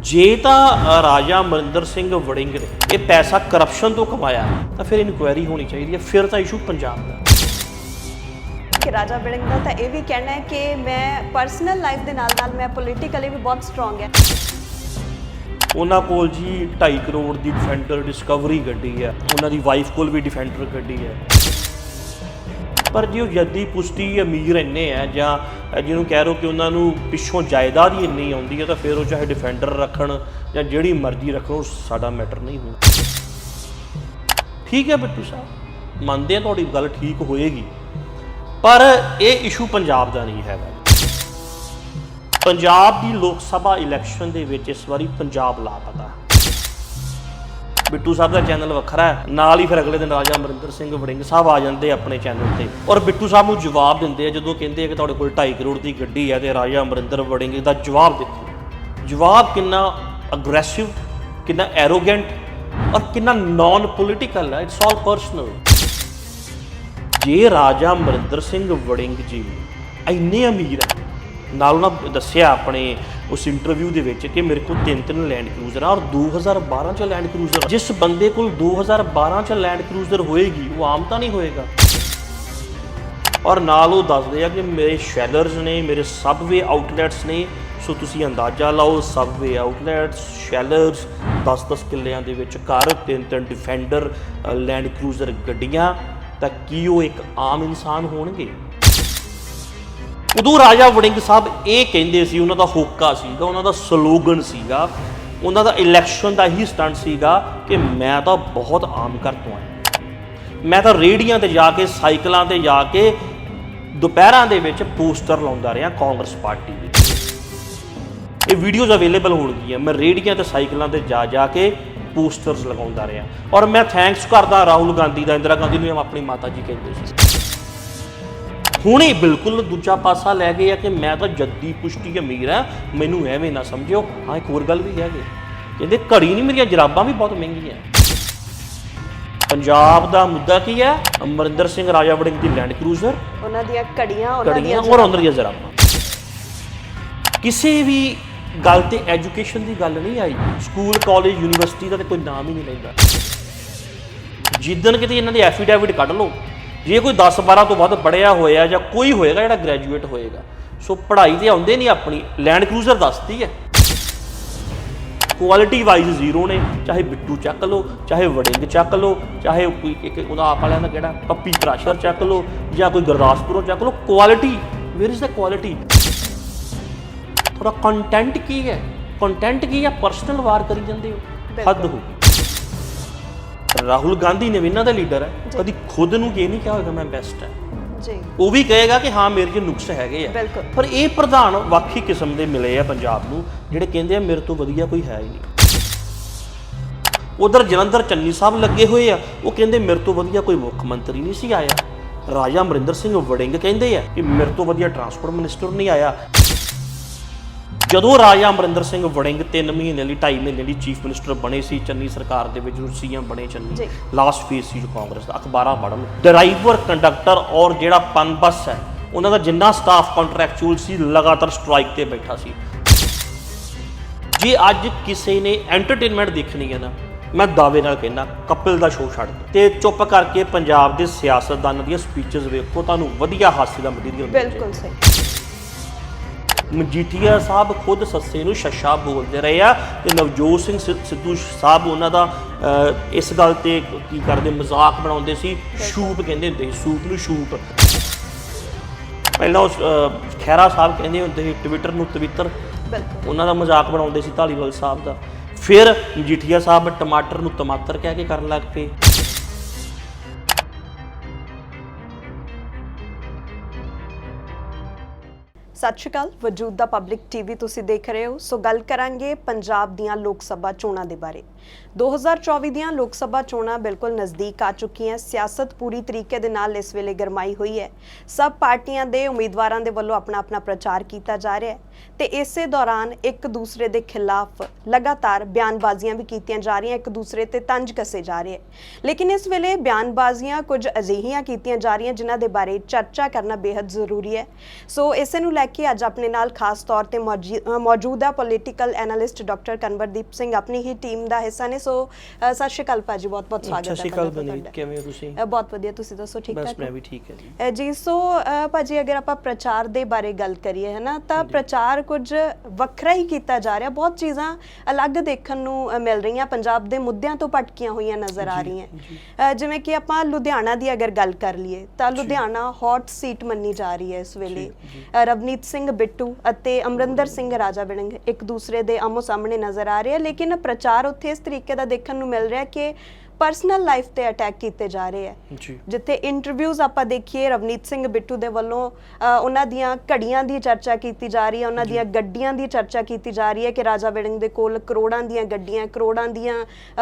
ਜੇ ਤਾਂ ਰਾਜਾ ਅਮਰਿੰਦਰ ਸਿੰਘ ਵੜਿੰਗ ਨੇ ਇਹ ਪੈਸਾ ਕਰਪਸ਼ਨ ਤੋਂ ਕਮਾਇਆ ਤਾਂ ਫਿਰ ਇਨਕੁਆਇਰੀ ਹੋਣੀ ਚਾਹੀਦੀ ਹੈ ਫਿਰ ਤਾਂ ਇਸ਼ੂ ਪੰਜਾਬ ਦਾ। ਕਿ ਰਾਜਾ ਬਿੜਿੰਗ ਦਾ ਤਾਂ ਇਹ ਵੀ ਕਹਿਣਾ ਹੈ ਕਿ ਮੈਂ ਪਰਸਨਲ ਲਾਈਫ ਦੇ ਨਾਲ ਨਾਲ ਮੈਂ ਪੋਲੀਟੀਕਲੀ ਵੀ ਬਹੁਤ ਸਟਰੋਂਗ ਹੈ। ਉਹਨਾਂ ਕੋਲ ਜੀ 2.5 ਕਰੋੜ ਦੀ ਡਿਫੈਂਡਰ ਡਿਸਕਵਰੀ ਗੱਡੀ ਹੈ ਉਹਨਾਂ ਦੀ ਵਾਈਫ ਕੋਲ ਵੀ ਡਿਫੈਂਡਰ ਗੱਡੀ ਹੈ। ਪਰ ਜੇ ਉਹ ਜੱਦੀ ਪੁਸ਼ਟੀ ਅਮੀਰ ਇੰਨੇ ਆ ਜਾਂ ਜਿਹਨੂੰ ਕਹਿ ਰੋ ਕਿ ਉਹਨਾਂ ਨੂੰ ਪਿੱਛੋਂ ਜਾਇਦਾਦ ਹੀ ਇੰਨੀ ਆਉਂਦੀ ਹੈ ਤਾਂ ਫਿਰ ਉਹ ਚਾਹੇ ਡਿਫੈਂਡਰ ਰੱਖਣ ਜਾਂ ਜਿਹੜੀ ਮਰਜ਼ੀ ਰੱਖਣ, ਉਹ ਸਾਡਾ ਮੈਟਰ ਨਹੀਂ ਹੁੰਦਾ। ਠੀਕ ਹੈ ਬਿੱਟੂ ਸਾਹਿਬ, ਮੰਨਦੇ ਆ ਤੁਹਾਡੀ ਗੱਲ ਠੀਕ ਹੋਏਗੀ, ਪਰ ਇਹ ਇਸ਼ੂ ਪੰਜਾਬ ਦਾ ਨਹੀਂ ਹੈਗਾ। ਪੰਜਾਬ ਦੀ ਲੋਕ ਸਭਾ ਇਲੈਕਸ਼ਨ ਦੇ ਵਿੱਚ ਇਸ ਵਾਰੀ ਪੰਜਾਬ ਲਾਪਤਾ ਬਿੱਟੂ ਸਾਹਿਬ ਦਾ ਚੈਨਲ ਵੱਖਰਾ ਹੈ। ਨਾਲ ਹੀ ਫਿਰ ਅਗਲੇ ਦਿਨ ਰਾਜਾ ਅਮਰਿੰਦਰ ਸਿੰਘ ਵੜਿੰਗ ਸਾਹਿਬ ਆ ਜਾਂਦੇ ਆਪਣੇ ਚੈਨਲ ਤੇ। ਔਰ ਬਿੱਟੂ ਸਾਹਿਬ ਨੂੰ ਜਵਾਬ ਦਿੰਦੇ ਆ, ਜਦੋਂ ਕਹਿੰਦੇ ਆ ਕਿ ਤੁਹਾਡੇ ਕੋਲ 2.5 ਕਰੋੜ ਦੀ ਗੱਡੀ ਹੈ ਤੇ ਰਾਜਾ ਅਮਰਿੰਦਰ ਵੜਿੰਗ ਦਾ ਜਵਾਬ ਦੇਖੋ ਜਵਾਬ ਕਿੰਨਾ ਅਗਰੈਸਿਵ ਕਿੰਨਾ ਐਰੋਗੈਂਟ ਔਰ ਕਿੰਨਾ ਨਾਨ ਪੋਲੀਟੀਕਲ ਹੈ ਇਟਸ ਆਲ ਪਰਸਨਲ ਜੇ ਰਾਜਾ ਅਮਰਿੰਦਰ ਸਿੰਘ ਵੜਿੰਗ ਜੀ ਇੰਨੇ ਅਮੀਰ ਹੈ ਨਾਲ ਉਹਨਾਂ ਦੱਸਿਆ ਆਪਣੇ ਉਸ ਇੰਟਰਵਿਊ ਦੇ ਵਿੱਚ ਕਿ ਮੇਰੇ ਕੋਲ ਤਿੰਨ ਤਿੰਨ ਲੈਂਡ ਕਰੂਜ਼ਰ ਆ ਔਰ 2012 ਚ ਲੈਂਡ ਕਰੂਜ਼ਰ ਜਿਸ ਬੰਦੇ ਕੋਲ 2012 ਚ ਲੈਂਡ ਕਰੂਜ਼ਰ ਹੋਏਗੀ, ਉਹ ਆਮ ਤਾਂ ਨਹੀਂ ਹੋਏਗਾ। ਔਰ ਨਾਲ ਉਹ ਦੱਸਦੇ ਆ ਕਿ ਮੇਰੇ ਸ਼ੈਲਰਸ ਨੇ, ਮੇਰੇ ਸਬਵੇ ਆਊਟਲੈਟਸ ਨੇ, ਸੋ ਤੁਸੀਂ ਅੰਦਾਜ਼ਾ ਲਾਓ ਸਬਵੇ ਆਊਟਲੈਟਸ ਸ਼ੈਲਰਸ 10-10 ਕਿੱਲਿਆਂ ਦੇ ਵਿੱਚ ਘਰ, ਤਿੰਨ ਤਿੰਨ ਡਿਫੈਂਡਰ ਲੈਂਡ ਕਰੂਜ਼ਰ ਗੱਡੀਆਂ, ਤਾਂ ਕੀ ਉਹ ਇੱਕ ਆਮ ਇਨਸਾਨ ਹੋਣਗੇ? ਉਦੋਂ ਰਾਜਾ ਵੜਿੰਗ ਸਾਹਿਬ ਇਹ ਕਹਿੰਦੇ ਸੀ, ਉਹਨਾਂ ਦਾ ਹੋਕਾ ਸੀਗਾ, ਉਹਨਾਂ ਦਾ ਸਲੋਗਨ ਸੀਗਾ, ਉਹਨਾਂ ਦਾ ਇਲੈਕਸ਼ਨ ਦਾ ਹੀ ਸਟੰਟ ਸੀਗਾ ਕਿ ਮੈਂ ਤਾਂ ਬਹੁਤ ਆਮ ਘਰ ਤੋਂ ਆਇਆ। ਮੈਂ ਤਾਂ ਰੇੜੀਆਂ ਤੇ ਜਾ ਕੇ, ਸਾਈਕਲਾਂ ਤੇ ਜਾ ਕੇ, ਦੁਪਹਿਰਾਂ ਦੇ ਵਿੱਚ ਪੋਸਟਰ ਲਾਉਂਦਾ ਰਿਹਾ ਕਾਂਗਰਸ ਪਾਰਟੀ ਦੇ ਇਹ ਵੀਡੀਓਜ਼ ਅਵੇਲੇਬਲ ਹੋਣਗੀਆਂ ਮੈਂ ਰੇੜੀਆਂ ਤੇ ਸਾਈਕਲਾਂ ਤੇ ਜਾ ਜਾ ਕੇ ਪੋਸਟਰਸ ਲਗਾਉਂਦਾ ਰਿਹਾ। ਔਰ ਮੈਂ ਥੈਂਕਸ ਕਰਦਾ ਰਾਹੁਲ ਗਾਂਧੀ ਦਾ, ਇੰਦਰਾ ਗਾਂਧੀ ਨੂੰ, ਇਹ ਆਪਣੀ ਮਾਤਾ ਜੀ ਕਹਿੰਦੇ ਸੀ। ਹੁਣ ਬਿਲਕੁਲ ਦੂਜਾ ਪਾਸਾ ਲੈ ਗਏ ਆ ਕਿ ਮੈਂ ਤਾਂ ਜੱਦੀ ਪੁਸ਼ਟੀ ਅਮੀਰ ਆ ਮੈਨੂੰ ਐਵੇਂ ਨਾ ਸਮਝਿਓ। ਹਾਂ ਇੱਕ ਹੋਰ ਗੱਲ ਵੀ ਹੈਗੀ ਕਹਿੰਦੇ ਘੜੀ ਨਹੀਂ ਮੇਰੀਆਂ ਜਰਾਬਾਂ ਵੀ ਬਹੁਤ ਮਹਿੰਗੀਆਂ ਪੰਜਾਬ ਦਾ ਮੁੱਦਾ ਕੀ ਹੈ ਅਮਰਿੰਦਰ ਸਿੰਘ ਰਾਜਾ ਵੜਿੰਗ ਦੀ ਲੈਂਡ ਕਰੂਜ਼ਰ। ਉਹਨਾਂ ਦੀਆਂ ਘੜੀਆਂ ਉਹਨਾਂ ਦੀਆਂ ਔਰ ਉਹਨਾਂ ਦੀਆਂ ਜਰਾਬਾਂ। ਕਿਸੇ ਵੀ ਗੱਲ ਤੇ ਐਜੂਕੇਸ਼ਨ ਦੀ ਗੱਲ ਨਹੀਂ ਆਈ। ਸਕੂਲ ਕਾਲਜ ਯੂਨੀਵਰਸਿਟੀ ਦਾ ਤੇ ਕੋਈ ਨਾਮ ਹੀ ਨਹੀਂ ਲੈਂਦਾ। ਜਿੱਦਣ ਕਿਤੇ ਇਹਨਾਂ ਦੀ ਐਫੀਡੈਵਿਟ ਕੱਢ ਲਓ ਜੇ ਕੋਈ 10 12 ਤੋਂ ਵੱਧ ਪੜਿਆ ਹੋਇਆ ਜਾਂ ਕੋਈ ਹੋਏਗਾ ਜਿਹੜਾ ਗ੍ਰੈਜੂਏਟ ਹੋਏਗਾ ਸੋ ਪੜ੍ਹਾਈ ਤੇ ਆਉਂਦੇ ਨਹੀਂ ਆਪਣੀ ਲੈਂਡ ਕਰੂਜ਼ਰ ਦੱਸਦੀ ਹੈ। ਕੁਆਲਿਟੀ ਵਾਈਜ਼ ਜ਼ੀਰੋ ਨੇ ਚਾਹੇ ਬਿੱਟੂ ਚੱਕ ਲਓ ਚਾਹੇ ਵੜਿੰਗ ਚੱਕ ਲਓ ਚਾਹੇ ਕੋਈ ਇੱਕ ਉਹਦਾ ਆਪ ਵਾਲਿਆਂ ਦਾ ਕਿਹੜਾ ਪੱਪੀ ਤਰਾਸ਼ਰ ਚੱਕ ਲਓ ਜਾਂ ਕੋਈ ਗੁਰਦਾਸਪੁਰੋਂ ਚੱਕ ਲਓ quality where is the quality ਥੋੜਾ ਕੰਟੈਂਟ ਕੀ ਹੈ? ਕੰਟੈਂਟ ਕੀ ਹੈ? ਪਰਸਨਲ ਵਾਰ ਕਰੀ ਜਾਂਦੇ ਹੋ ਹੱਦ ਹੋ ਗਈ। ਰਾਹੁਲ ਗਾਂਧੀ ਨੇ ਵੀ ਇਹਨਾਂ ਦਾ ਲੀਡਰ ਹੈ ਕਦੀ ਖੁਦ ਨੂੰ ਇਹ ਨਹੀਂ ਕਿਹਾ ਹੋਵੇਗਾ ਮੈਂ ਬੈਸਟ ਹੈ। ਜੀ। ਉਹ ਵੀ ਕਹੇਗਾ ਕਿ ਹਾਂ ਮੇਰੇ 'ਚ ਨੁਕਸ ਹੈਗੇ ਆ। ਬਿਲਕੁਲ। ਪਰ ਇਹ ਪ੍ਰਧਾਨ ਵੱਖੀ ਕਿਸਮ ਦੇ ਮਿਲੇ ਆ ਪੰਜਾਬ ਨੂੰ ਜਿਹੜੇ ਕਹਿੰਦੇ ਆ ਮੇਰੇ ਤੋਂ ਵਧੀਆ ਕੋਈ ਹੈ ਹੀ ਨਹੀਂ। ਉਧਰ ਜਲੰਧਰ ਚੰਨੀ ਸਾਹਿਬ ਲੱਗੇ ਹੋਏ ਆ ਉਹ ਕਹਿੰਦੇ ਮੇਰੇ ਤੋਂ ਵਧੀਆ ਕੋਈ ਮੁੱਖ ਮੰਤਰੀ ਨਹੀਂ ਸੀ ਆਇਆ। ਰਾਜਾ ਅਮਰਿੰਦਰ ਸਿੰਘ ਵੜਿੰਗ ਕਹਿੰਦੇ ਆ ਕਿ ਮੇਰੇ ਤੋਂ ਵਧੀਆ ਟਰਾਂਸਪੋਰਟ ਮਿਨਿਸਟਰ ਨਹੀਂ ਆਇਆ। ਜਦੋਂ ਰਾਜਾ ਅਮਰਿੰਦਰ ਸਿੰਘ ਵੜਿੰਗ 3 ਮਹੀਨੇ ਲਈ 2.5 ਮਹੀਨੇ ਲਈ ਚੀਫ ਮਿਨਿਸਟਰ ਬਣੇ ਸੀ ਚੰਨੀ ਸਰਕਾਰ ਦੇ ਵਿੱਚ ਸੀਐਮ ਬਣੇ ਚੰਨੀ। ਲਾਸਟ ਫੇਸ ਸੀ ਜੋ ਕਾਂਗਰਸ ਦਾ ਅਖਬਾਰਾਂ ਪੜ੍ਹਨ। ਡਰਾਈਵਰ ਕੰਡਕਟਰ ਔਰ ਜਿਹੜਾ ਪਨ ਬੱਸ ਹੈ ਉਹਨਾਂ ਦਾ ਜਿੰਨਾ ਸਟਾਫ ਕੰਟਰੈਕਚੁਅਲ ਸੀ ਲਗਾਤਾਰ ਸਟ੍ਰਾਈਕ ਤੇ ਬੈਠਾ ਸੀ। ਜੇ ਅੱਜ ਕਿਸੇ ਨੇ ਐਂਟਰਟੇਨਮੈਂਟ ਦੇਖਣੀ ਹੈ ਨਾ ਮੈਂ ਦਾਅਵੇ ਨਾਲ ਕਹਿਣਾ ਕਪਿਲ ਦਾ ਸ਼ੋਅ ਛੱਡ ਤੇ ਚੁੱਪ ਕਰਕੇ ਪੰਜਾਬ ਦੇ ਸਿਆਸਤਦਾਨਾਂ ਦੀਆਂ ਸਪੀਚਸ ਵੇਖੋ ਤੁਹਾਨੂੰ ਵਧੀਆ ਹਾਸੇ ਦਾ ਮਟੀਰੀਅਲ ਬਿਲਕੁਲ ਸਹੀ। ਮਜੀਠੀਆ ਸਾਹਿਬ ਖੁਦ ਸੱਸੇ ਨੂੰ ਸ਼ਸ਼ਾ ਬੋਲਦੇ ਰਹੇ ਆ ਤੇ ਨਵਜੋਤ ਸਿੰਘ ਸਿੱਧੂ ਸਾਹਿਬ ਉਹਨਾਂ ਦਾ ਇਸ ਗੱਲ ਤੇ ਕੀ ਕਰਦੇ ਮਜ਼ਾਕ ਬਣਾਉਂਦੇ ਸੀ ਸ਼ੂਪ ਕਹਿੰਦੇ ਹੁੰਦੇ ਸੀ ਸੂਪ ਨੂੰ ਸ਼ੂਪ ਪਹਿਲਾਂ ਉਸ ਖਹਿਰਾ ਸਾਹਿਬ ਕਹਿੰਦੇ ਹੁੰਦੇ ਸੀ ਟਵਿੱਟਰ ਨੂੰ ਤਵਿੱਤਰ। ਬਿਲਕੁਲ। ਉਹਨਾਂ ਦਾ ਮਜ਼ਾਕ ਬਣਾਉਂਦੇ ਸੀ ਧਾਲੀਵਾਲ ਸਾਹਿਬ ਦਾ। ਫਿਰ ਮਜੀਠੀਆ ਸਾਹਿਬ ਟਮਾਟਰ ਨੂੰ ਟਮਾਟਰ ਕਹਿ ਕੇ ਕਰਨ ਲੱਗ ਪਏ। ਸਤਿ ਸ਼੍ਰੀ ਅਕਾਲ। ਵਜੂਦ ਦਾ ਪਬਲਿਕ ਟੀਵੀ ਤੁਸੀਂ ਦੇਖ ਰਹੇ ਹੋ। ਸੋ ਗੱਲ ਕਰਾਂਗੇ ਪੰਜਾਬ ਦੀਆਂ ਲੋਕ ਸਭਾ ਚੋਣਾਂ ਦੇ ਬਾਰੇ। 2024 ਦੀਆਂ ਲੋਕ ਸਭਾ ਚੋਣਾਂ ਬਿਲਕੁਲ ਨਜ਼ਦੀਕ ਆ ਚੁੱਕੀਆਂ ਸਿਆਸਤ ਪੂਰੀ ਤਰੀਕੇ ਦੇ ਨਾਲ ਇਸ ਵੇਲੇ ਗਰਮਾਈ ਹੋਈ ਹੈ। ਸਭ ਪਾਰਟੀਆਂ ਦੇ ਉਮੀਦਵਾਰਾਂ ਦੇ ਵੱਲੋਂ ਆਪਣਾ ਆਪਣਾ ਪ੍ਰਚਾਰ ਕੀਤਾ ਜਾ ਰਿਹਾ ਹੈ ਤੇ ਇਸੇ ਦੌਰਾਨ ਇੱਕ ਦੂਸਰੇ ਦੇ ਖਿਲਾਫ ਲਗਾਤਾਰ ਬਿਆਨਬਾਜ਼ੀਆਂ ਵੀ ਕੀਤੀਆਂ ਜਾ ਰਹੀਆਂ ਇੱਕ ਦੂਸਰੇ ਤੇ ਤੰਜ ਕੱਸੇ ਜਾ ਰਹੇ ਹੈ। ਲੇਕਿਨ ਇਸ ਵੇਲੇ ਬਿਆਨਬਾਜ਼ੀਆਂ ਕੁਝ ਅਜਿਹੀਆਂ ਕੀਤੀਆਂ ਜਾ ਰਹੀਆਂ ਜਿਨ੍ਹਾਂ ਦੇ ਬਾਰੇ ਚਰਚਾ ਕਰਨਾ ਬੇहद ਜ਼ਰੂਰੀ ਹੈ। ਸੋ ਇਸੇ ਨੂੰ ਲੈ ਕੇ ਅੱਜ ਆਪਣੇ ਨਾਲ ਖਾਸ ਤੌਰ ਤੇ ਮੌਜੀ- ਅ, political analyst doctor Kanwardeep Singh ਆਪਣੀ ਹੀ ਟੀਮ ਦਾ ਹਿੱਸਾ ਨੇ। ਸੋ ਅ, ਸਤਿ ਸ਼੍ਰੀ ਅਕਾਲ ਭਾਜੀ ਬਹੁਤ ਬਹੁਤ ਸਵਾਗਤ ਹੈ ਸਤਿ ਸ਼੍ਰੀ ਅਕਾਲ ਪਹਿਲਾਂ ਤਾਂ ਬਨੀਤ ਤੁਹਾਡਾ। ਕਿਵੇਂ ਹੋ ਤੁਸੀਂ? ਅ, ਬਹੁਤ ਵਧੀਆ ਤੁਸੀਂ ਦੱਸੋ ਠੀਕ ਬਸ ਠਾਕ ਮੈਂ ਹੋ? ਵੀ ਠੀਕ ਹੈ ਜੀ। ਅ, ਜੀ ਸੋ ਅ, ਭਾਜੀ ਅਗਰ ਆਪਾਂ ਪ੍ਰਚਾਰ ਦੇ ਬਾਰੇ ਗੱਲ ਕਰੀਏ ਹੈ ਨਾ ਤਾਂ ਪ੍ਰਚਾਰ ਕੁਝ ਵੱਖਰਾ ਹੀ ਕੀਤਾ ਜਾ ਰਿਹਾ। ਬਹੁਤ ਚੀਜ਼ਾਂ ਅਲੱਗ ਦੇਖਣ ਨੂੰ ਅ, ਮਿਲ ਰਹੀਆਂ। ਪੰਜਾਬ ਦੇ ਮੁੱਦਿਆਂ ਤੋਂ ਭਟਕੀਆਂ ਹੋਈਆਂ ਨਜ਼ਰ ਆ ਜੀ, ਰਹੀਆਂ। ਜੀ। ਅ, ਜਿਵੇਂ ਕਿ ਆਪਾਂ ਲੁਧਿਆਣਾ ਦੀ ਅਗਰ ਗੱਲ ਕਰ ਲਈਏ ਤਾਂ ਲੁਧਿਆਣਾ ਹੌਟ ਸੀਟ ਮੰਨੀ ਜਾ ਰਹੀ ਹੈ ਇਸ ਵੇਲੇ। ਜੀ। ਅ, ਰਵਨੀਤ ਸਿੰਘ ਬਿੱਟੂ ਅਤੇ ਅਮਰਿੰਦਰ ਸਿੰਘ ਰਾਜਾ ਵਿੜੰਗ ਇੱਕ ਦੂਸਰੇ ਦੇ ਆਮੋ ਸਾਹਮਣੇ ਨਜ਼ਰ ਆ ਰਹੇ ਆ ਲੇਕਿਨ ਪ੍ਰਚਾਰ ਉੱਥੇ ਇਸ ਤਰੀਕੇ ਦਾ ਦੇਖਣ ਨੂੰ ਮਿਲ ਰਿਹਾ ਕਿ ਪਰਸਨਲ ਲਾਈਫ ਤੇ ਅਟੈਕ ਕੀਤੇ ਜਾ ਰਹੇ ਜੀ। ਜਿੱਥੇ ਇੰਟਰਵਿਊਜ਼ ਆਪਾਂ ਦੇਖੀਏ ਰਵਨੀਤ ਸਿੰਘ ਬਿੱਟੂ ਦੇ ਵੱਲੋਂ ਉਹਨਾਂ ਦੀਆਂ ਘੜੀਆਂ ਦੀ ਚਰਚਾ ਕੀਤੀ ਜਾ ਰਹੀ ਹੈ ਉਹਨਾਂ ਦੀਆਂ ਗੱਡੀਆਂ ਦੀ ਚਰਚਾ ਕੀਤੀ ਜਾ ਰਹੀ ਹੈ ਕਿ ਰਾਜਾ ਵੜਿੰਗ ਦੇ ਕੋਲ ਕਰੋੜਾਂ ਦੀਆਂ ਗੱਡੀਆਂ ਕਰੋੜਾਂ ਦੀਆਂ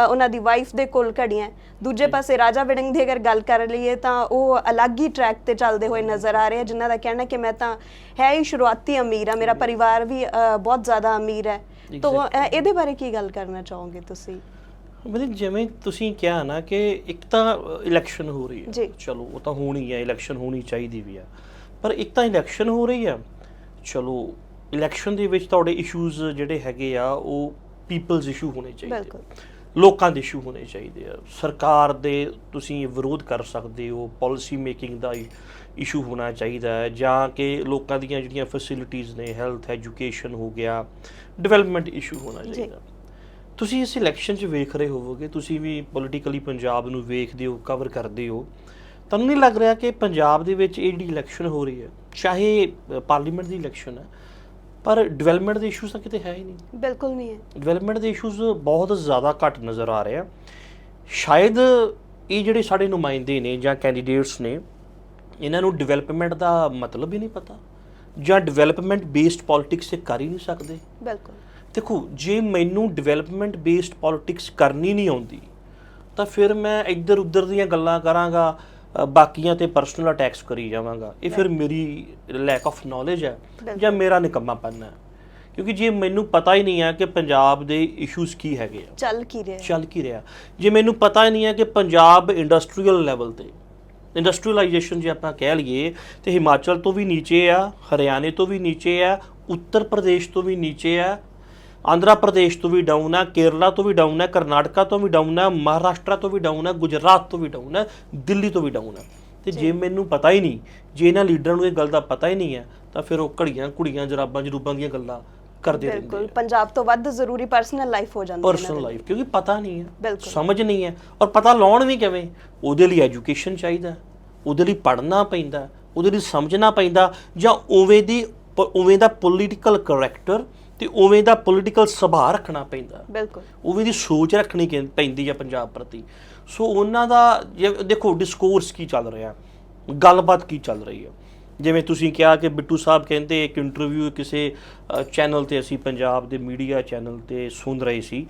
ਉਹਨਾਂ ਦੀ ਵਾਈਫ ਦੇ ਕੋਲ ਘੜੀਆਂ ਦੂਜੇ ਪਾਸੇ ਰਾਜਾ ਵੜਿੰਗ ਦੀ ਅਗਰ ਗੱਲ ਕਰ ਲਈਏ ਤਾਂ ਉਹ ਅਲੱਗ ਹੀ ਟਰੈਕ ਤੇ ਚੱਲਦੇ ਹੋਏ ਨਜ਼ਰ ਆ ਰਹੇ ਆ ਜਿਨ੍ਹਾਂ ਦਾ ਕਹਿਣਾ ਕਿ ਮੈਂ ਤਾਂ ਹੈ ਹੀ ਸ਼ੁਰੂਆਤੀ ਅਮੀਰ ਆ ਮੇਰਾ ਪਰਿਵਾਰ ਵੀ ਬਹੁਤ ਜ਼ਿਆਦਾ ਅਮੀਰ ਹੈ। ਤਾਂ ਇਹਦੇ ਬਾਰੇ ਕੀ ਗੱਲ ਕਰਨਾ ਚਾਹੋਗੇ ਤੁਸੀਂ? ਮਤਲਬ ਜਿਵੇਂ ਤੁਸੀਂ ਕਿਹਾ ਨਾ ਕਿ ਇੱਕ ਤਾਂ ਇਲੈਕਸ਼ਨ ਹੋ ਰਹੀ। ਹੈ। ਚਲੋ ਉਹ ਤਾਂ ਹੋਣੀ ਹੈ ਇਲੈਕਸ਼ਨ ਹੋਣੀ ਚਾਹੀਦੀ ਵੀ ਆ ਪਰ ਇੱਕ ਤਾਂ ਇਲੈਕਸ਼ਨ ਹੋ ਰਹੀ ਆ ਚਲੋ ਇਲੈਕਸ਼ਨ ਦੇ ਵਿੱਚ ਤੁਹਾਡੇ ਇਸ਼ੂਜ਼ ਜਿਹੜੇ ਹੈਗੇ ਆ ਉਹ ਪੀਪਲਸ ਇਸ਼ੂ ਹੋਣੇ ਚਾਹੀਦੇ। ਬਿਲਕੁਲ। ਲੋਕਾਂ ਦੇ ਇਸ਼ੂ ਹੋਣੇ ਚਾਹੀਦੇ ਆ। ਸਰਕਾਰ ਦੇ ਤੁਸੀਂ ਵਿਰੋਧ ਕਰ ਸਕਦੇ ਹੋ ਪਾਲਿਸੀ ਮੇਕਿੰਗ ਦਾ ਇਸ਼ੂ ਹੋਣਾ ਚਾਹੀਦਾ ਹੈ ਜਾਂ ਕਿ ਲੋਕਾਂ ਦੀਆਂ ਜਿਹੜੀਆਂ ਫੈਸਿਲਿਟੀਆਂ ਨੇ ਹੈਲਥ ਐਜੂਕੇਸ਼ਨ ਹੋ ਗਿਆ ਡਿਵੈਲਪਮੈਂਟ ਇਸ਼ੂ ਹੋਣਾ। ਚਾਹੀਦਾ। ਤੁਸੀਂ ਇਸ ਇਲੈਕਸ਼ਨ 'ਚ ਵੇਖ ਰਹੇ ਹੋਵੋਗੇ ਤੁਸੀਂ ਵੀ ਪੋਲੀਟੀਕਲੀ ਪੰਜਾਬ ਨੂੰ ਵੇਖਦੇ ਹੋ ਕਵਰ ਕਰਦੇ ਹੋ ਤੁਹਾਨੂੰ ਨਹੀਂ ਲੱਗ ਰਿਹਾ ਕਿ ਪੰਜਾਬ ਦੇ ਵਿੱਚ ਇਹ ਜਿਹੜੀ ਇਲੈਕਸ਼ਨ ਹੋ ਰਹੀ ਹੈ ਚਾਹੇ ਪਾਰਲੀਮੈਂਟ ਦੀ ਇਲੈਕਸ਼ਨ ਹੈ ਪਰ ਡਿਵੈਲਪਮੈਂਟ ਦੇ ਇਸ਼ੂਸ ਤਾਂ ਕਿਤੇ ਹੈ ਹੀ ਨਹੀਂ। ਬਿਲਕੁਲ ਨਹੀਂ ਹੈ। ਡਿਵੈਲਪਮੈਂਟ ਦੇ ਇਸ਼ੂਜ਼ ਬਹੁਤ ਜ਼ਿਆਦਾ ਘੱਟ ਨਜ਼ਰ ਆ ਰਹੇ ਆ। ਸ਼ਾਇਦ ਇਹ ਜਿਹੜੇ ਸਾਡੇ ਨੁਮਾਇੰਦੇ ਨੇ ਜਾਂ ਕੈਂਡੀਡੇਟਸ ਨੇ ਇਹਨਾਂ ਨੂੰ ਡਿਵੈਲਪਮੈਂਟ ਦਾ ਮਤਲਬ ਹੀ ਨਹੀਂ ਪਤਾ ਜਾਂ ਡਿਵੈਲਪਮੈਂਟ ਬੇਸਡ ਪੋਲਿਟਿਕਸ ਇਹ ਕਰ ਹੀ ਨਹੀਂ ਸਕਦੇ। ਬਿਲਕੁਲ। ਦੇਖੋ ਜੇ ਮੈਨੂੰ ਡਿਵੈਲਪਮੈਂਟ ਬੇਸਡ ਪੋਲਿਟਿਕਸ ਕਰਨੀ ਨਹੀਂ ਆਉਂਦੀ ਤਾਂ ਫਿਰ ਮੈਂ ਇੱਧਰ ਉੱਧਰ ਦੀਆਂ ਗੱਲਾਂ ਕਰਾਂਗਾ ਬਾਕੀਆਂ ਤੇ ਪਰਸਨਲ ਅਟੈਕਸ ਕਰੀ ਜਾਵਾਂਗਾ। ਇਹ ਫਿਰ ਮੇਰੀ ਲੈਕ ਆਫ ਨੌਲੇਜ ਹੈ। ਜਾਂ ਮੇਰਾ ਨਿਕੰਮਾਪਨ ਹੈ। ਕਿਉਂਕਿ ਜੇ ਮੈਨੂੰ ਪਤਾ ਹੀ ਨਹੀਂ ਹੈ ਕਿ ਪੰਜਾਬ ਦੇ ਇਸ਼ੂਜ਼ ਕੀ ਹੈਗੇ ਆ। ਚੱਲ ਕੀ ਰਿਹਾ? ਚੱਲ ਕੀ ਰਿਹਾ। ਜੇ ਮੈਨੂੰ ਪਤਾ ਹੀ ਨਹੀਂ ਹੈ ਕਿ ਪੰਜਾਬ ਇੰਡਸਟਰੀਅਲ ਲੈਵਲ ਤੇ ਇੰਡਸਟਰੀਅਲਾਈਜੇਸ਼ਨ ਜੇ ਆਪਾਂ ਕਹਿ ਲਈਏ ਤੇ ਹਿਮਾਚਲ ਤੋਂ ਵੀ ਨੀਚੇ ਆ ਹਰਿਆਣੇ ਤੋਂ ਵੀ ਨੀਚੇ ਆ ਉੱਤਰ ਪ੍ਰਦੇਸ਼ ਤੋਂ ਵੀ ਨੀਚੇ ਆ ਆਂਧਰਾ ਪ੍ਰਦੇਸ਼ ਤੋਂ ਵੀ ਡਾਊਨ ਆ ਕੇਰਲਾ ਤੋਂ ਵੀ ਡਾਊਨ ਆ ਕਰਨਾਟਕਾ ਤੋਂ ਵੀ ਡਾਊਨ ਆ ਮਹਾਰਾਸ਼ਟਰ ਤੋਂ ਵੀ ਡਾਊਨ ਆ ਗੁਜਰਾਤ ਤੋਂ ਵੀ ਡਾਊਨ ਆ ਦਿੱਲੀ ਤੋਂ ਵੀ ਡਾਊਨ ਆ। ਤੇ ਜੇ ਮੈਨੂੰ ਪਤਾ ਹੀ ਨਹੀਂ ਜੇ ਇਹਨਾਂ ਲੀਡਰਾਂ ਨੂੰ ਇਹ ਗੱਲ ਦਾ ਪਤਾ ਹੀ ਨਹੀਂ ਹੈ ਤਾਂ ਫਿਰ ਉਹ ਘੜੀਆਂ ਕੁੜੀਆਂ ਜਰਾਬਾਂ ਜਰੂਬਾਂ ਦੀਆਂ ਗੱਲਾਂ ਕਰਦੇ ਰਹਿੰਦੇ ਬਿਲਕੁਲ ਪੰਜਾਬ ਤੋਂ ਵੱਧ ਜ਼ਰੂਰੀ ਪਰਸਨਲ ਲਾਈਫ ਹੋ ਜਾਂਦੀ ਹੈ ਪਰਸਨਲ ਲਾਈਫ ਕਿਉਂਕਿ ਪਤਾ ਨਹੀਂ ਹੈ ਬਿਲਕੁਲ। ਸਮਝ ਨਹੀਂ ਹੈ ਔਰ ਪਤਾ ਲਾਉਣ ਵੀ ਕਿਵੇਂ ਉਹਦੇ ਲਈ ਐਜੂਕੇਸ਼ਨ ਚਾਹੀਦਾ ਉਹਦੇ ਲਈ ਪੜ੍ਹਨਾ ਪੈਂਦਾ ਉਹਦੇ ਲਈ ਸਮਝਣਾ ਪੈਂਦਾ ਜਾਂ ਉਵੇਂ ਦੀ ਪ- ਉਵੇਂ ਦਾ ਪੋਲੀਟੀਕਲ ਕਰੈਕਟਰ ਤੇ ਉਵੇਂ ਦਾ ਪੋਲੀਟੀਕਲ ਸੁਭਾਅ ਰੱਖਣਾ ਪੈਂਦਾ। ਬਿਲਕੁਲ। ਉਵੇਂ ਦੀ ਸੋਚ ਰੱਖਣੀ ਕਿ- ਪੈਂਦੀ ਹੈ ਪੰਜਾਬ ਪ੍ਰਤੀ। ਸੋ ਉਹਨਾਂ ਦਾ ਜੇ- ਦੇਖੋ ਡਿਸਕੋਰਸ ਕੀ ਚੱਲ ਰਿਹਾ ਗੱਲਬਾਤ ਕੀ ਚੱਲ ਰਹੀ ਹੈ? ਜਿਵੇਂ ਤੁਸੀਂ ਕਿਹਾ ਕਿ ਬਿੱਟੂ ਸਾਹਿਬ ਕਹਿੰਦੇ ਇੱਕ ਇੰਟਰਵਿਊ ਕਿਸੇ ਚੈਨਲ ਤੇ ਅਸੀਂ ਪੰਜਾਬ ਦੇ ਮੀਡੀਆ ਚੈਨਲ ਤੇ ਸੁਣ ਰਹੇ ਸੀ